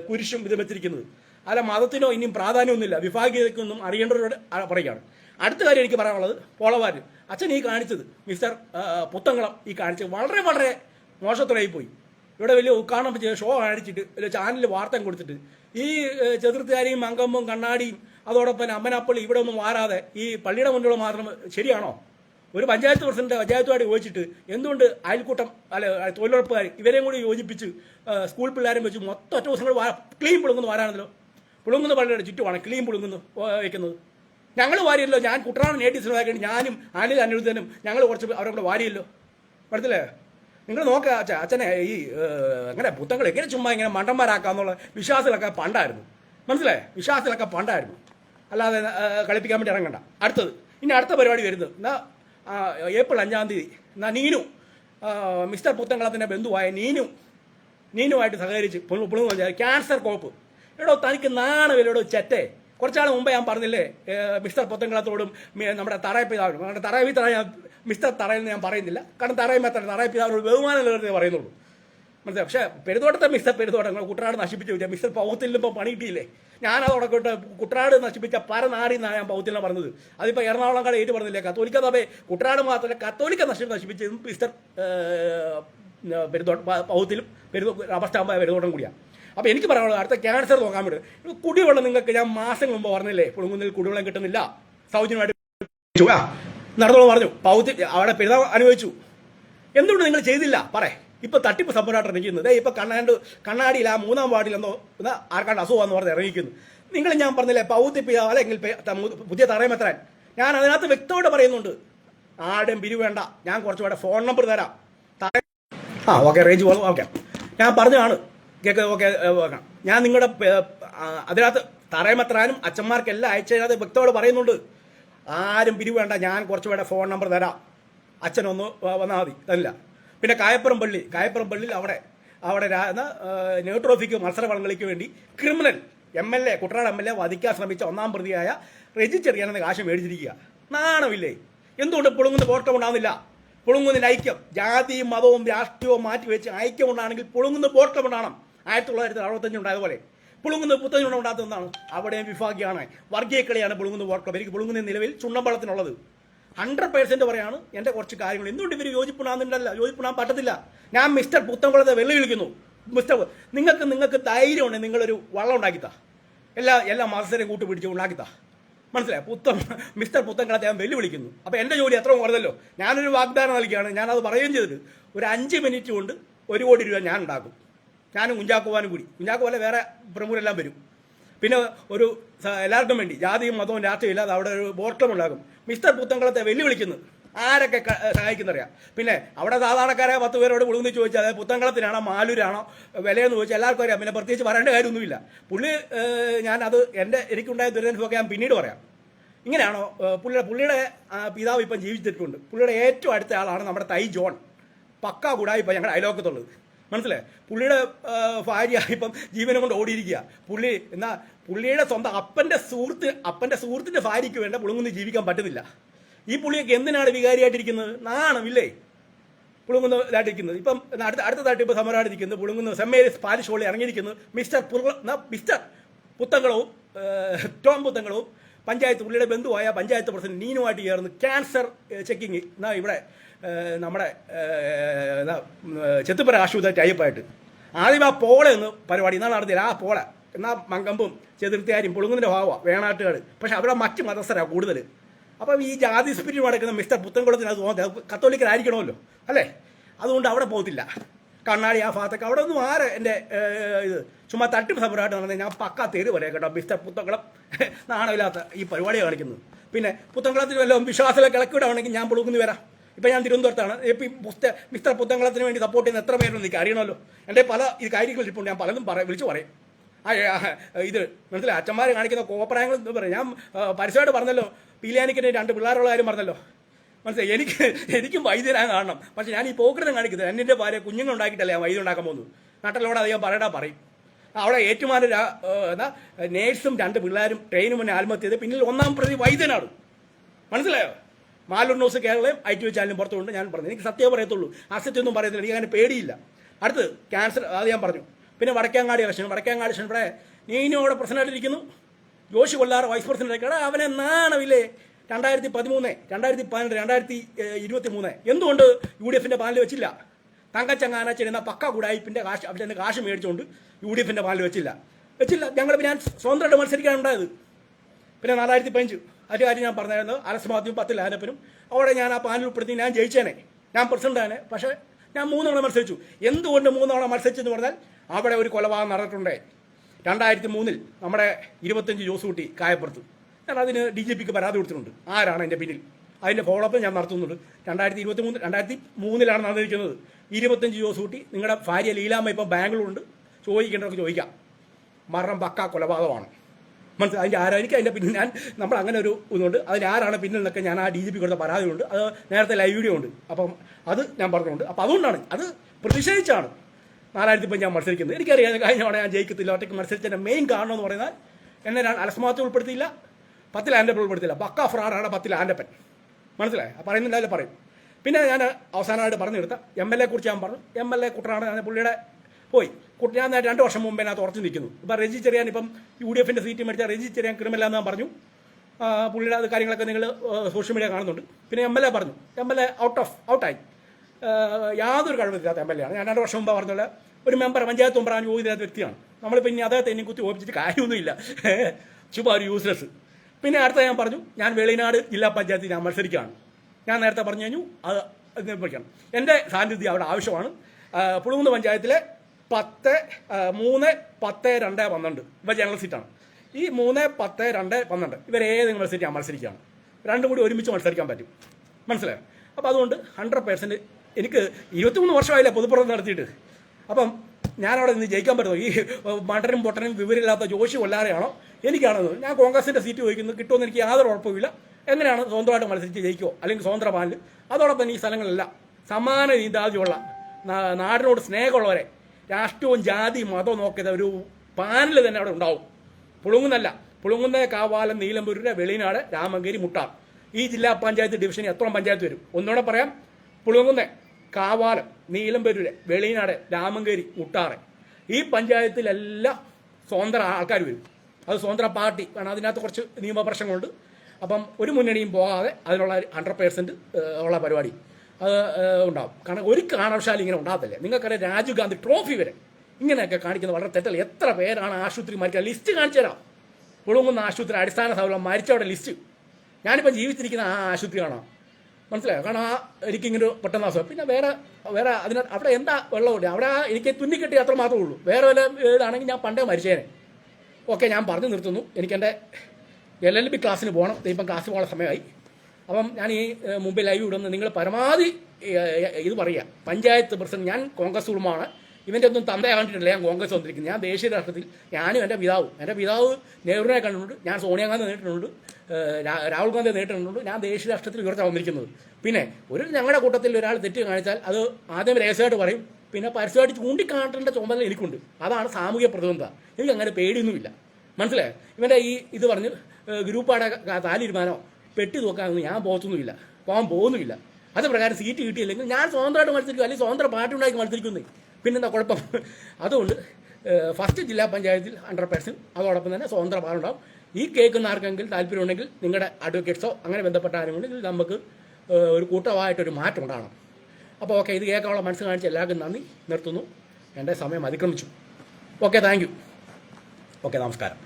കുരിശും ഇത് വെച്ചിരിക്കുന്നത്. അല്ല മതത്തിനോ ഇനിയും പ്രാധാന്യമൊന്നുമില്ല. വിഭാഗീയതയ്ക്കൊന്നും അറിയേണ്ടവരോട് പറയുകയാണ്. അടുത്ത കാര്യം എനിക്ക് പറയാനുള്ളത് പോളവാര്. അച്ഛൻ ഈ കാണിച്ചത് മിസ്റ്റർ പുത്തങ്കളം ഈ കാണിച്ചത് വളരെ വളരെ മോശത്തിലായി പോയി ഇവിടെ വലിയ ഉദ്ഘാടനം ഷോ കാണിച്ചിട്ട് വലിയ ചാനലിൽ വാർത്ത കൊടുത്തിട്ട് ഈ ഏഹ്, ചെതുർത്തുകാരിയും അങ്കമ്പും കണ്ണാടിയും അതോടൊപ്പം അമ്മനപ്പള്ളി ഇവിടെ ഒന്നും മാറാതെ ഈ പള്ളിയുടെ മുന്നിലുള്ള മാത്രം ശരിയാണോ? ഒരു പഞ്ചായത്ത് പ്രസിഡന്റ് പഞ്ചായത്തുമായിട്ട് യോജിച്ചിട്ട് എന്തുകൊണ്ട് അയൽക്കൂട്ടം അല്ല തൊഴിലുറപ്പുകാർ ഇവരെയും കൂടി യോജിപ്പിച്ച് സ്കൂൾ പിള്ളേരും വെച്ച് മൊത്തം ഒറ്റ ദിവസങ്ങൾ ക്ലീൻ പുളുങ്ങുന്നു വാരാണല്ലോ. പുളുങ്ങുന്ന പള്ളിയുടെ ചുറ്റുമാണ് ക്ലീൻ പുളുങ്ങുന്നു വയ്ക്കുന്നത് ഞങ്ങൾ വാരിയല്ലോ ഞാൻ കുട്ടനാട് നേട്ടീസിനാക്കി ഞാനും അനിൽ അനിരുദ്ധനും ഞങ്ങൾ കുറച്ച് അവരെ കൂടെ വാരിയല്ലോ. മനസ്സിലേ നിങ്ങൾ നോക്കുക അച്ഛ അച്ഛനെ ഈ അങ്ങനെ പുത്തങ്ങൾ എങ്ങനെ ചുമ്മാ ഇങ്ങനെ മണ്ടന്മാരാക്കാന്നുള്ള വിശ്വാസത്തിലൊക്കെ പണ്ടായിരുന്നു. മനസ്സിലായേ? വിശ്വാസത്തിലൊക്കെ പണ്ടായിരുന്നു. അല്ലാതെ കളിപ്പിക്കാൻ വേണ്ടി ഇറങ്ങണ്ട. അടുത്തത് ഇനി അടുത്ത പരിപാടി വരുന്നത് എന്നാ ഏപ്രിൽ അഞ്ചാം തീയതി. എന്നാൽ നീനു മിസ്റ്റർ പുത്തങ്കളത്തിന്റെ ബന്ധുവായ നീനു നീനുമായിട്ട് സഹകരിച്ച് പുളുങ്ങ ക്യാൻസർ കോപ്പ് എടോ തനിക്ക് നാണമില്ലടോ ചെറ്റേ. കുറച്ചാൾ മുമ്പേ ഞാൻ പറഞ്ഞില്ലേ മിസ്റ്റർ പുത്തങ്കളത്തോടും നമ്മുടെ തറയ നമ്മുടെ തറയ പിതാവ് ഞാൻ മിസ്റ്റർ തറയിൽ ഞാൻ പറയുന്നില്ല. കാരണം തറയും എത്ര തറയ പിതാവിനോട് ബഹുമാനം പറയുന്നുള്ളൂ. മനസ്സിലായി? പക്ഷേ പെരുതോട്ടത്തെ മിസ്റ്റർ പെരുതോട്ടം നിങ്ങൾ കുട്ടനാട് നശിപ്പിച്ചു വെച്ചാൽ മിസ്റ്റർ പൗത്തിൽ ഇപ്പോൾ പണി കിട്ടിയില്ലേ ഞാനതോടെ കൊണ്ട് കുട്ടനാട് നശിപ്പിച്ച പരനാടി എന്നാണ് ഞാൻ പൗത്തിലാണ് പറഞ്ഞത്. അതിപ്പോൾ എറണാകുളം കട ഏറ്റു പറഞ്ഞില്ലേ? കത്തോലിക്ക സഭയെ കുട്ടനാട് മാത്രമല്ല കത്തോലിക്ക നശിപ്പ് നശിപ്പിച്ചതും മിസ്റ്റർ പെരുതോട്ടം പൗത്തിലും പെരുതോ റബ്ബർ പെരുതോട്ടം കൂടിയാണ് അപ്പോൾ എനിക്ക് പറയാനുള്ളത് അടുത്ത ക്യാൻസർ നോക്കാൻ വേണ്ടി. കുടിവെള്ളം നിങ്ങൾക്ക് ഞാൻ മാസങ്ങൾ മുമ്പ് പറഞ്ഞില്ലേ? പുളുങ്കുന്നിൽ കുടിവെള്ളം കിട്ടുന്നില്ല. സൗജന്യമായിട്ട് നടന്നോളം പറഞ്ഞു. പൗത്തി അവിടെ പെരുന്നാൾ അനുഭവിച്ചു. എന്തുകൊണ്ട് നിങ്ങൾ ചെയ്തില്ല? പറയേ. ഇപ്പൊ തട്ടിപ്പ് സംഭവമായിട്ട് ഇറങ്ങിക്കുന്നത് ഇപ്പൊ കണ്ണാണ്ട് കണ്ണാടിയിൽ ആ മൂന്നാം വാർഡിൽ എന്തോ എന്നാ ആർക്കാണ്ട് അസുഖമെന്ന് പറഞ്ഞ് ഇറങ്ങിക്കുന്നു നിങ്ങൾ ഞാൻ പറഞ്ഞില്ലേ പൗത്തി പിതാവ് അല്ലെങ്കിൽ പുതിയ തറയമെത്രാൻ ഞാൻ അതിനകത്ത് വ്യക്തമായിട്ട് പറയുന്നുണ്ട്. ആരുടെയും പിരിവ് വേണ്ട. ഞാൻ കുറച്ചുകൂടെ ഫോൺ നമ്പർ തരാം. ആ ഓക്കെ റേഞ്ച് പോകുന്നു ഓക്കെ ഞാൻ പറഞ്ഞതാണ്. കേക്ക് ഓക്കെ ഞാൻ നിങ്ങളുടെ അതിനകത്ത് തറയമെത്രാനും അച്ഛന്മാർക്കെല്ലാം അയച്ചതിനകത്ത് വ്യക്തമായിട്ട് പറയുന്നുണ്ട്. ആരും പിരിവ് വേണ്ട. ഞാൻ കുറച്ചുകൂടെ ഫോൺ നമ്പർ തരാം. അച്ഛനൊന്ന് വന്നാൽ മതി. തന്നില്ല പിന്നെ കായപ്പുറം പള്ളി കായപ്പുറം പള്ളിയിൽ അവിടെ അവിടെ ന്യൂട്രോഫിക്ക് മത്സരവളങ്ങൾക്ക് വേണ്ടി criminal M L A Kuttanad M L A വധിക്കാൻ ശ്രമിച്ച ഒന്നാം പ്രതിയായ റെജി ചെറിയാനെന്ന് കാശ് മേടിച്ചിരിക്കുക. നാണമില്ലേ? എന്തുകൊണ്ട് പുളുങ്ങുന്ന പോട്ടം ഉണ്ടാകുന്നില്ല പുളുങ്ങുന്നതിന് ഐക്യം ജാതിയും മതവും രാഷ്ട്രീയവും മാറ്റി വെച്ച് ഐക്യം ഉണ്ടാണെങ്കിൽ പുളുങ്ങുന്ന പോട്ടം ഉണ്ടാകണം. ആയിരത്തി തൊള്ളായിരത്തി അറുപത്തഞ്ച് ഉണ്ടായതുപോലെ പുളുങ്ങുന്ന പുത്തഞ്ഞുണ്ട ഉണ്ടാകുന്നതാണ് അവിടെയും വിഭാഗിയാണ് വർഗീയ കളിയാണ് പുളുങ്ങുന്ന വോട്ട് എനിക്ക് പുളുങ്ങുന്ന നിലവിൽ ചുണ്ണമ്പളത്തിനുള്ളത് ഹൺഡ്രഡ് പേഴ്സെന്റ് പറയാണ് എന്റെ കുറച്ച് കാര്യങ്ങൾ. എന്തുകൊണ്ട് ഇവർ യോജിപ്പുണാന്നുണ്ടല്ല യോജിപ്പുണാൻ പറ്റത്തില്ല. ഞാൻ മിസ്റ്റർ പുത്തൻകുളത്തെ വെല്ലുവിളിക്കുന്നു. മിസ്റ്റർ നിങ്ങൾക്ക് നിങ്ങൾക്ക് ധൈര്യമുണ്ടെങ്കിൽ നിങ്ങളൊരു വള്ളം ഉണ്ടാക്കിത്താ. എല്ലാ എല്ലാ മത്സരം കൂട്ടുപിടിച്ച് ഉണ്ടാക്കിത്താ. മനസ്സിലായി? പുത്തൻ മിസ്റ്റർ പുത്തൻകുളത്തെ ഞാൻ വെല്ലു വിളിക്കുന്നു അപ്പോൾ എന്റെ ജോലി എത്ര കുറഞ്ഞല്ലോ ഞാനൊരു വാഗ്ദാനം നൽകിയാണ് ഞാനത് പറയുകയും ചെയ്തിട്ട് ഒരു അഞ്ച് മിനിറ്റ് കൊണ്ട് ഒരു കോടി രൂപ ഞാൻ ഉണ്ടാക്കും. ഞാനും കുഞ്ചാക്കുവാനും കൂടി. കുഞ്ചാക്കുപോലെ വേറെ പ്രമുഖരെല്ലാം വരും. പിന്നെ ഒരു എല്ലാവർക്കും വേണ്ടി ജാതിയും മതവും രാഷ്ട്രീയം ഇല്ലാതെ അവിടെ ഒരു ബോർട്ടം ഉണ്ടാകും മിസ്റ്റർ പുത്തങ്കളത്തെ വെല്ലുവിളിക്കുന്നു. ആരൊക്കെ സഹായിക്കുന്നറിയാം? പിന്നെ അവിടെ സാധാരണക്കാരെ പത്ത് പേരോട് വിളിന്ന് ചോദിച്ചാൽ അതായത് പുത്തങ്കളത്തിനാണോ മാലൂരാണോ വിലയെന്ന് ചോദിച്ചാൽ എല്ലാവർക്കും അറിയാം. പിന്നെ പ്രത്യേകിച്ച് പറയേണ്ട കാര്യമൊന്നുമില്ല. പുള്ളി ഞാൻ അത് എന്റെ എനിക്കുണ്ടായ ദുരനുഭവമൊക്കെ ഞാൻ പിന്നീട് പറയാം. ഇങ്ങനെയാണോ പുള്ളിയുടെ പുള്ളിയുടെ പിതാവ് ഇപ്പം ജീവിച്ചിട്ടുണ്ട്. പുള്ളിയുടെ ഏറ്റവും അടുത്ത ആളാണ് നമ്മുടെ തൈ ജോൺ. പക്കാ കൂടായി ഇപ്പം ഞങ്ങളുടെ അയലോക്കത്തുള്ളത്. മനസ്സിലായി? പുള്ളിയുടെ ഭാര്യ ഇപ്പം ജീവനം കൊണ്ട് ഓടിയിരിക്കുക പുള്ളി എന്നാ പുള്ളിയുടെ സ്വന്തം അപ്പന്റെ സുഹൃത്ത് അപ്പന്റെ സുഹൃത്തിന്റെ ഭാര്യയ്ക്ക് വേണ്ട പുളുങ്ങുന്ന് ജീവിക്കാൻ പറ്റുന്നില്ല. ഈ പുള്ളിയൊക്കെ എന്തിനാണ് വികാരിയായിട്ടിരിക്കുന്നത്? നാണമില്ലേ? പുളുങ്ങുന്ന ഇതായിട്ടിരിക്കുന്നത്. ഇപ്പം അടുത്ത അടുത്തതായിട്ട് ഇപ്പോൾ സമരമായിട്ട് ഇരിക്കുന്നത് പുളുങ്ങുന്ന സെമ്മേരി മേരീസ് പാരിഷ് ഹോളിൽ ഇറങ്ങിയിരിക്കുന്നത് മിസ്റ്റർ എന്നാ മിസ്റ്റർ പുത്തങ്കളവും ടോം പുത്തങ്കളവും പഞ്ചായത്ത് പുള്ളിയുടെ ബന്ധുവായ പഞ്ചായത്ത് പ്രസിഡന്റ് നീനുമായിട്ട് ചേർന്ന് ക്യാൻസർ ചെക്കിങ് എന്നാ ഇവിടെ നമ്മുടെ ചെത്തുപ്പുര ആശുപത്രി ടൈപ്പായിട്ട് ആദ്യം ആ പോള എന്ന് പരിപാടി എന്നാണ് നടത്തിയത് ആ പോള. എന്നാൽ മങ്കമ്പും ചെതിർത്തിയാരും പുളുങ്ങുന്നതിന്റെ ഭാവമാണ് വേണാട്ടുകാട് പക്ഷെ അവിടെ മറ്റ് മതസ്ഥരാണ് കൂടുതൽ അപ്പം ഈ ജാതി സ്പിരിറ്റ് നടക്കുന്ന മിസ്റ്റർ പുത്തൻകുളത്തിന് അത് തോന്നുന്നത് അത് കത്തോലിക്കരായിരിക്കണമല്ലോ അല്ലേ? അതുകൊണ്ട് അവിടെ പോകത്തില്ല. കണ്ണാടി ആ ഭാഗത്തൊക്കെ അവിടെ ഒന്നും ആരെ എന്റെ ഇത് ചുമ്മാ തട്ടിപ്പ് സമരമായിട്ട് നടന്നത് ഞാൻ പക്കാ തേര് പറയാം കേട്ടോ മിസ്റ്റർ പുത്തൻകുളം നാണമില്ലാത്ത ഈ പരിപാടി കാണിക്കുന്നത് പിന്നെ പുത്തൻകുളത്തിൽ വല്ലതും വിശ്വാസത്തിലെ കിളക്കിവിടാണെങ്കിൽ ഞാൻ പുളുങ്ങുന്നു വരാം. ഇപ്പം ഞാൻ തിരുവനന്തപുരത്താണ്. ഇപ്പം പുസ്ത മിസ്റ്റർ പുത്തങ്കളത്തിന് വേണ്ടി സപ്പോർട്ട് ചെയ്യുന്ന എത്ര പേരുണ്ട് എനിക്ക് അറിയണമല്ലോ. എന്റെ പല ഇത് കാര്യങ്ങൾ ഇപ്പോൾ ഞാൻ പലതും പറ വിളിച്ചു പറയും. ഇത് മനസ്സിലായി? അച്ഛന്മാർ കാണിക്കുന്ന കോപ്രായങ്ങൾ എന്ന് പറയും. ഞാൻ പരസ്യമായിട്ട് പറഞ്ഞല്ലോ. പീലിയാനിക്കിന്റെ രണ്ട് പിള്ളേരുള്ള കാര്യം പറഞ്ഞല്ലോ. മനസ്സിലായി? എനിക്ക് എനിക്കും വൈദ്യരാൻ കാണണം പക്ഷേ ഞാൻ ഈ പോക്കറ്റിനും കാണിക്കുന്നത് എന്റെ ഭാര്യ കുഞ്ഞുങ്ങൾ ഉണ്ടാക്കിയിട്ടല്ലേ ഞാൻ വൈദ്യം ഉണ്ടാക്കാൻ പോകുന്നത്. നാട്ടിലോടെ അധികം പറയടാ പറയും. അവിടെ ഏറ്റുമാനൊരു എന്താ നേഴ്സും രണ്ട് പിള്ളേരും ട്രെയിനും മുന്നേ ആത്മഹത്യ ചെയ്ത് പിന്നിൽ ഒന്നാം പ്രതി വൈദ്യനാണ്. മനസ്സിലായോ? മാലൂർ ന്യൂസ് കേരളയും ഐ ടി വി ചാനലും പുറത്തുകൊണ്ട് ഞാൻ പറഞ്ഞു. എനിക്ക് സത്യം പറയത്തുള്ളൂ. അസത്യമൊന്നും പറയുന്നില്ല എനിക്ക് അങ്ങനെ പേടിയില്ല. അടുത്ത് ക്യാൻസർ. അത് ഞാൻ പറഞ്ഞു. പിന്നെ വടക്കാങ്ങാടി ഇലക്ഷൻ. വടക്കാങ്ങാടി ഇലക്ഷൻ ഇവിടെ നീനോടെ പ്രസിഡന്റായിട്ടിരിക്കുന്നു. ജോഷി കൊല്ലാറ് വൈസ് പ്രസിഡന്റ് എടാ അവനെ നാണവില്ലേ? രണ്ടായിരത്തി പതിമൂന്ന് രണ്ടായിരത്തി പതിനെട്ട് രണ്ടായിരത്തി ഇരുപത്തി മൂന്ന് എന്തുകൊണ്ട് യു ഡി എഫിന്റെ പാനൽ വെച്ചില്ല തങ്കച്ചങ്ങാന എന്ന പക്ക കൂടായ്പിന്റെ കാശ് അവിടെ നിന്ന് കാശ് മേടിച്ചുകൊണ്ട് യു ഡി എഫിന്റെ പാലിൽ വെച്ചില്ല. വെച്ചില്ല. ഞങ്ങൾ ഞാൻ സ്വന്തമായിട്ട് മത്സരിക്കാൻ ഉണ്ടായത് പിന്നെ നാലായിരത്തി പതിനഞ്ച് അതിന്റെ കാര്യം ഞാൻ പറഞ്ഞായിരുന്നു. അലസ് മാത്യും പത്ത് ലാനപ്പിനും. അവിടെ ഞാൻ ആ പാനൽ ഉൾപ്പെടുത്തി ഞാൻ ജയിച്ചേനെ. ഞാൻ പ്രസിഡന്റാണ്. പക്ഷേ ഞാൻ മൂന്നവണ മത്സരിച്ചു. എന്തുകൊണ്ട് മൂന്നവണ മത്സരിച്ചെന്ന് പറഞ്ഞാൽ അവിടെ ഒരു കൊലപാതകം നടന്നിട്ടുണ്ട്. രണ്ടായിരത്തി മൂന്നിൽ നമ്മുടെ ഇരുപത്തഞ്ച് ജോസ് കുട്ടി കായപ്പുറത്ത്. ഞാൻ അതിന് ഡി ജി പിക്ക് പരാതി കൊടുത്തിട്ടുണ്ട്. ആരാണ് എന്റെ പിന്നിൽ? അതിന്റെ ഫോളോഅപ്പ് ഞാൻ നടത്തുന്നുണ്ട്. രണ്ടായിരത്തി ഇരുപത്തി മൂന്ന് രണ്ടായിരത്തി മൂന്നിലാണ് നടന്നിരിക്കുന്നത്. ഇരുപത്തഞ്ച് ജോസ് കുട്ടി നിങ്ങളുടെ ഭാര്യ ലീലാമ്മ ഇപ്പം ബാംഗ്ലൂരുണ്ട്. ചോദിക്കേണ്ടവർക്ക് ചോദിക്കാം. മരണം പക്ക കൊലപാതകമാണ്. മനസ്സിലായി? അതിന്റെ ആരാ എനിക്ക് അതിന്റെ പിന്നിൽ ഞാൻ നമ്മൾ അങ്ങനെ ഒരു ഇതുണ്ട്. അതിൽ ആരാണ് പിന്നിൽ നിന്നൊക്കെ ഞാൻ ആ ഡി ജി പി കൊടുത്ത പരാതിയുണ്ട്. അത് നേരത്തെ ലൈവ് വീഡിയോ ഉണ്ട്. അപ്പം അത് ഞാൻ പറഞ്ഞിട്ടുണ്ട് അപ്പം അതുകൊണ്ടാണ് അത് പ്രതിഷേധിച്ചാണ് നാലായിരത്തി ഇപ്പം ഞാൻ മത്സരിക്കുന്നത്. എനിക്കറിയാം കഴിഞ്ഞ തവണ ഞാൻ ജയിക്കത്തില്ല. ഒറ്റയ്ക്ക് മത്സരിച്ചതിന്റെ മെയിൻ കാരണം എന്ന് പറയുന്നത് എന്നെ ഞാൻ അലസ്മാത്ത് ഉൾപ്പെടുത്തിയില്ല. പത്തിൽ ആൻഡപ്പൻ ഉൾപ്പെടുത്തില്ല പക്ക ഫ്രാഡാണ് പത്തിൽ ആൻഡപ്പൻ. മനസ്സിലായി? പറയുന്നുണ്ടായാലും പറയും. പിന്നെ ഞാൻ അവസാനമായിട്ട് പറഞ്ഞെടുത്ത എം എൽ എ കുറിച്ച് ഞാൻ പറഞ്ഞു. എം എൽ എ കുട്ടനാണ് ഞാൻ പുള്ളിയുടെ പോയി. ഞാൻ രണ്ട് വർഷം മുമ്പേ അത് ഉറച്ചു നിൽക്കുന്നു. ഇപ്പം രജി ചെറിയാൻ ഇപ്പം യു ഡി എഫിന്റെ സീറ്റ് മേടിച്ച രജി ചെറിയാൻ ക്രിമിനൽ എന്ന് പറഞ്ഞു. പുള്ളിയുടെ അത് കാര്യങ്ങളൊക്കെ നിങ്ങൾ സോഷ്യൽ മീഡിയ കാണുന്നുണ്ട്. പിന്നെ എം എൽ എ പറഞ്ഞു. M L A out of ഔട്ടായി യാതൊരു കഴിവില്ലാത്ത എം എൽ എ ആണ്. ഞാൻ രണ്ട് വർഷം മുമ്പ് പറഞ്ഞ ഒരു മെമ്പർ പഞ്ചായത്ത് മെമ്പറാണ് യോഗ്യതയില്ലാത്ത വ്യക്തിയാണ്. നമ്മളിപ്പോൾ ഇനി അദ്ദേഹത്തെ ഇനി കുത്തി ഓപ്പിച്ചിട്ട് കാര്യമൊന്നുമില്ല. ചുമ്മാ ഒരു യൂസ്ലെസ് പിന്നെ അടുത്ത ഞാൻ പറഞ്ഞു ഞാൻ വെളിനാട് ജില്ലാ പഞ്ചായത്തിൽ ഞാൻ മത്സരിക്കുകയാണ്. ഞാൻ നേരത്തെ പറഞ്ഞു കഴിഞ്ഞു അത് പഠിക്കണം എന്റെ സാന്നിധ്യം അവിടെ ആവശ്യമാണ്. പുളുങ്കുന്ന് പഞ്ചായത്തിലെ പത്ത് മൂന്ന് പത്ത് രണ്ട് പന്ത്രണ്ട്. ഇവ ജനറൽ സീറ്റാണ് ഈ മൂന്ന് പത്ത് രണ്ട് പന്ത്രണ്ട് ഇവരേതെങ്കിലും മത്സരിച്ച് ഞാൻ മത്സരിക്കുകയാണ് രണ്ടും കൂടി ഒരുമിച്ച് മത്സരിക്കാൻ പറ്റും. മനസ്സിലായോ? അപ്പോൾ അതുകൊണ്ട് ഹൺഡ്രഡ് പേഴ്സന്റ് എനിക്ക് ഇരുപത്തിമൂന്ന് വർഷമായില്ല പൊതുപ്രവർത്തനം നടത്തിയിട്ട്. അപ്പം ഞാനവിടെ നിന്ന് ജയിക്കാൻ പറ്റുമോ? ഈ മണ്ടനും പൊട്ടനും വിവരമില്ലാത്ത ജോഷി കൊല്ലാരെയാണോ? എനിക്കാണത്. ഞാൻ കോൺഗ്രസിന്റെ സീറ്റ് ചോദിക്കുന്നത് കിട്ടുമെന്ന് എനിക്ക് യാതൊരു ഉറപ്പുമില്ല. എങ്ങനെയാണ് സ്വന്തമായിട്ട് മത്സരിച്ച് ജയിക്കുമോ അല്ലെങ്കിൽ സ്വതന്ത്ര പാലിൽ അതോടൊപ്പം ഈ സ്ഥലങ്ങളെല്ലാം സമാന നീതാതിയുള്ള നാ- നാടിനോട് സ്നേഹമുള്ളവരെ രാഷ്ട്രവും ജാതി മതവും നോക്കിയത് ഒരു പാനൽ തന്നെ അവിടെ ഉണ്ടാവും. പുളുങ്ങുന്നല്ല. പുളുങ്ങുന്ന കാവാലം നീലമ്പൂരിന്റെ വെളിനാട് രാമങ്കേരി മുട്ടാർ ഈ ജില്ലാ പഞ്ചായത്ത് ഡിവിഷനിൽ എത്ര പഞ്ചായത്ത് വരും? ഒന്നുകൂടെ പറയാം. പുളുങ്ങുന്ന കാവാലം നീലമ്പൂര് വെളിനാട് രാമങ്കേരി മുട്ടാറ്. ഈ പഞ്ചായത്തിലെല്ലാം സ്വതന്ത്ര ആൾക്കാർ വരും. അത് സ്വതന്ത്ര പാർട്ടി. കാരണം അതിനകത്ത് കുറച്ച് നിയമപ്രശ്നങ്ങളുണ്ട്. അപ്പം ഒരു മുന്നണിയും പോകാതെ അതിനുള്ള ഹൺഡ്രഡ് പേഴ്സന്റ് ഉള്ള പരിപാടി. അത് ഉണ്ടാവും. കാരണം ഒരു കാരണവശാലും ഇങ്ങനെ ഉണ്ടാകത്തില്ല. നിങ്ങൾക്കറിയാം രാജീവ് ഗാന്ധി ട്രോഫി വരെ ഇങ്ങനെയൊക്കെ കാണിക്കുന്നത് വളരെ തെറ്റല്ല. എത്ര പേരാണ് ആശുപത്രി മരിക്കുക ലിസ്റ്റ് കാണിച്ചു തരാം. പുളുങ്ങുന്ന ആശുപത്രി അടിസ്ഥാന സൗകര്യം മരിച്ചവരുടെ ലിസ്റ്റ്. ഞാനിപ്പോൾ ജീവിച്ചിരിക്കുന്ന ആ ആശുപത്രി കാണാം. മനസ്സിലായോ? കാരണം ആ എനിക്കിങ്ങനെ പെട്ടെന്ന് അസുഖം. പിന്നെ വേറെ വേറെ അതിന് അവിടെ എന്താ വെള്ളമില്ല അവിടെ എനിക്ക് തുന്നിക്കെട്ടി അത്ര മാത്രമേ ഉള്ളൂ. വേറെ വല്ല ഇതാണെങ്കിൽ ഞാൻ പണ്ടേ മരിച്ചേനെ. ഓക്കെ ഞാൻ പറഞ്ഞു നിർത്തുന്നു. എനിക്കെന്റെ എൽ എൽ ബി ക്ലാസ്സിന് പോകണം. ഇപ്പം ക്ലാസ് പോകാനുള്ള സമയമായി. അപ്പം ഞാൻ ഈ മുമ്പിൽ ലൈവ് ഇടുന്ന നിങ്ങൾ പരമാവധി ഇത് പറയുക. പഞ്ചായത്ത് പ്രസിഡന്റ് ഞാൻ കോൺഗ്രസ് കുടുംബമാണ്. ഇവന്റെ ഒന്നും തന്തയെ കണ്ടിട്ടില്ല ഞാൻ കോൺഗ്രസ് വന്നിരിക്കുന്നത്. ഞാൻ ദേശീയ രാഷ്ട്രത്തിൽ ഞാനും എന്റെ പിതാവും എന്റെ പിതാവ് നെഹ്റുവിനെ കണ്ടിട്ടുണ്ട് ഞാൻ സോണിയാഗാന്ധി നേരിട്ടുണ്ട് രാഹുൽ ഗാന്ധി നേരിട്ടുണ്ട് ഞാൻ ദേശീയ രാഷ്ട്രത്തിൽ ഉയർച്ച വന്നിരിക്കുന്നത്. പിന്നെ ഒരു ഞങ്ങളുടെ കൂട്ടത്തിൽ ഒരാൾ തെറ്റ് കാണിച്ചാൽ അത് ആദ്യം രഹസ്യമായിട്ട് പറയും പിന്നെ പരസ്യമായിട്ട് ചൂണ്ടിക്കാട്ടേണ്ട ചുമതല എനിക്കുണ്ട്. അതാണ് സാമൂഹ്യ പ്രതിബന്ധ. എനിക്ക് അങ്ങനെ പേടിയൊന്നുമില്ല. മനസ്സിലായോ? ഇവന്റെ ഈ ഇത് പറഞ്ഞ് ഗ്രൂപ്പാടെ താലിരുമാനോ പെട്ടി നോക്കാനൊന്നും ഞാൻ പോകത്തൊന്നുമില്ല പോകാൻ പോകുന്നുമില്ല. അത് പ്രകാരം സീറ്റ് കിട്ടിയില്ലെങ്കിൽ ഞാൻ സ്വതന്ത്രമായിട്ട് മത്സരിക്കും. അല്ലെങ്കിൽ സ്വതന്ത്ര പാർട്ടി ഉണ്ടാക്കി മത്സരിക്കുന്നേ. പിന്നെന്താ കുഴപ്പം? അതുകൊണ്ട് ഫസ്റ്റ് ജില്ലാ പഞ്ചായത്തിൽ ഹൺഡ്രഡ് പേഴ്സന്റ് അതോടൊപ്പം തന്നെ സ്വതന്ത്ര പാടുണ്ടാവും ഈ കേൾക്കുന്ന ആർക്കെങ്കിലും താല്പര്യമുണ്ടെങ്കിൽ നിങ്ങളുടെ അഡ്വക്കേറ്റ്സോ അങ്ങനെ ബന്ധപ്പെട്ട ആരും ഉണ്ടെങ്കിൽ നമുക്ക് ഒരു കൂട്ടമായിട്ടൊരു മാറ്റം ഉണ്ടാകണം. അപ്പോൾ ഓക്കെ ഇത് കേൾക്കാനുള്ള മനസ്സ് കാണിച്ച് എല്ലാവർക്കും നന്ദി. നിർത്തുന്നു. എന്റെ സമയം അതിക്രമിച്ചു. ഓക്കെ താങ്ക് യു ഓക്കെ നമസ്കാരം.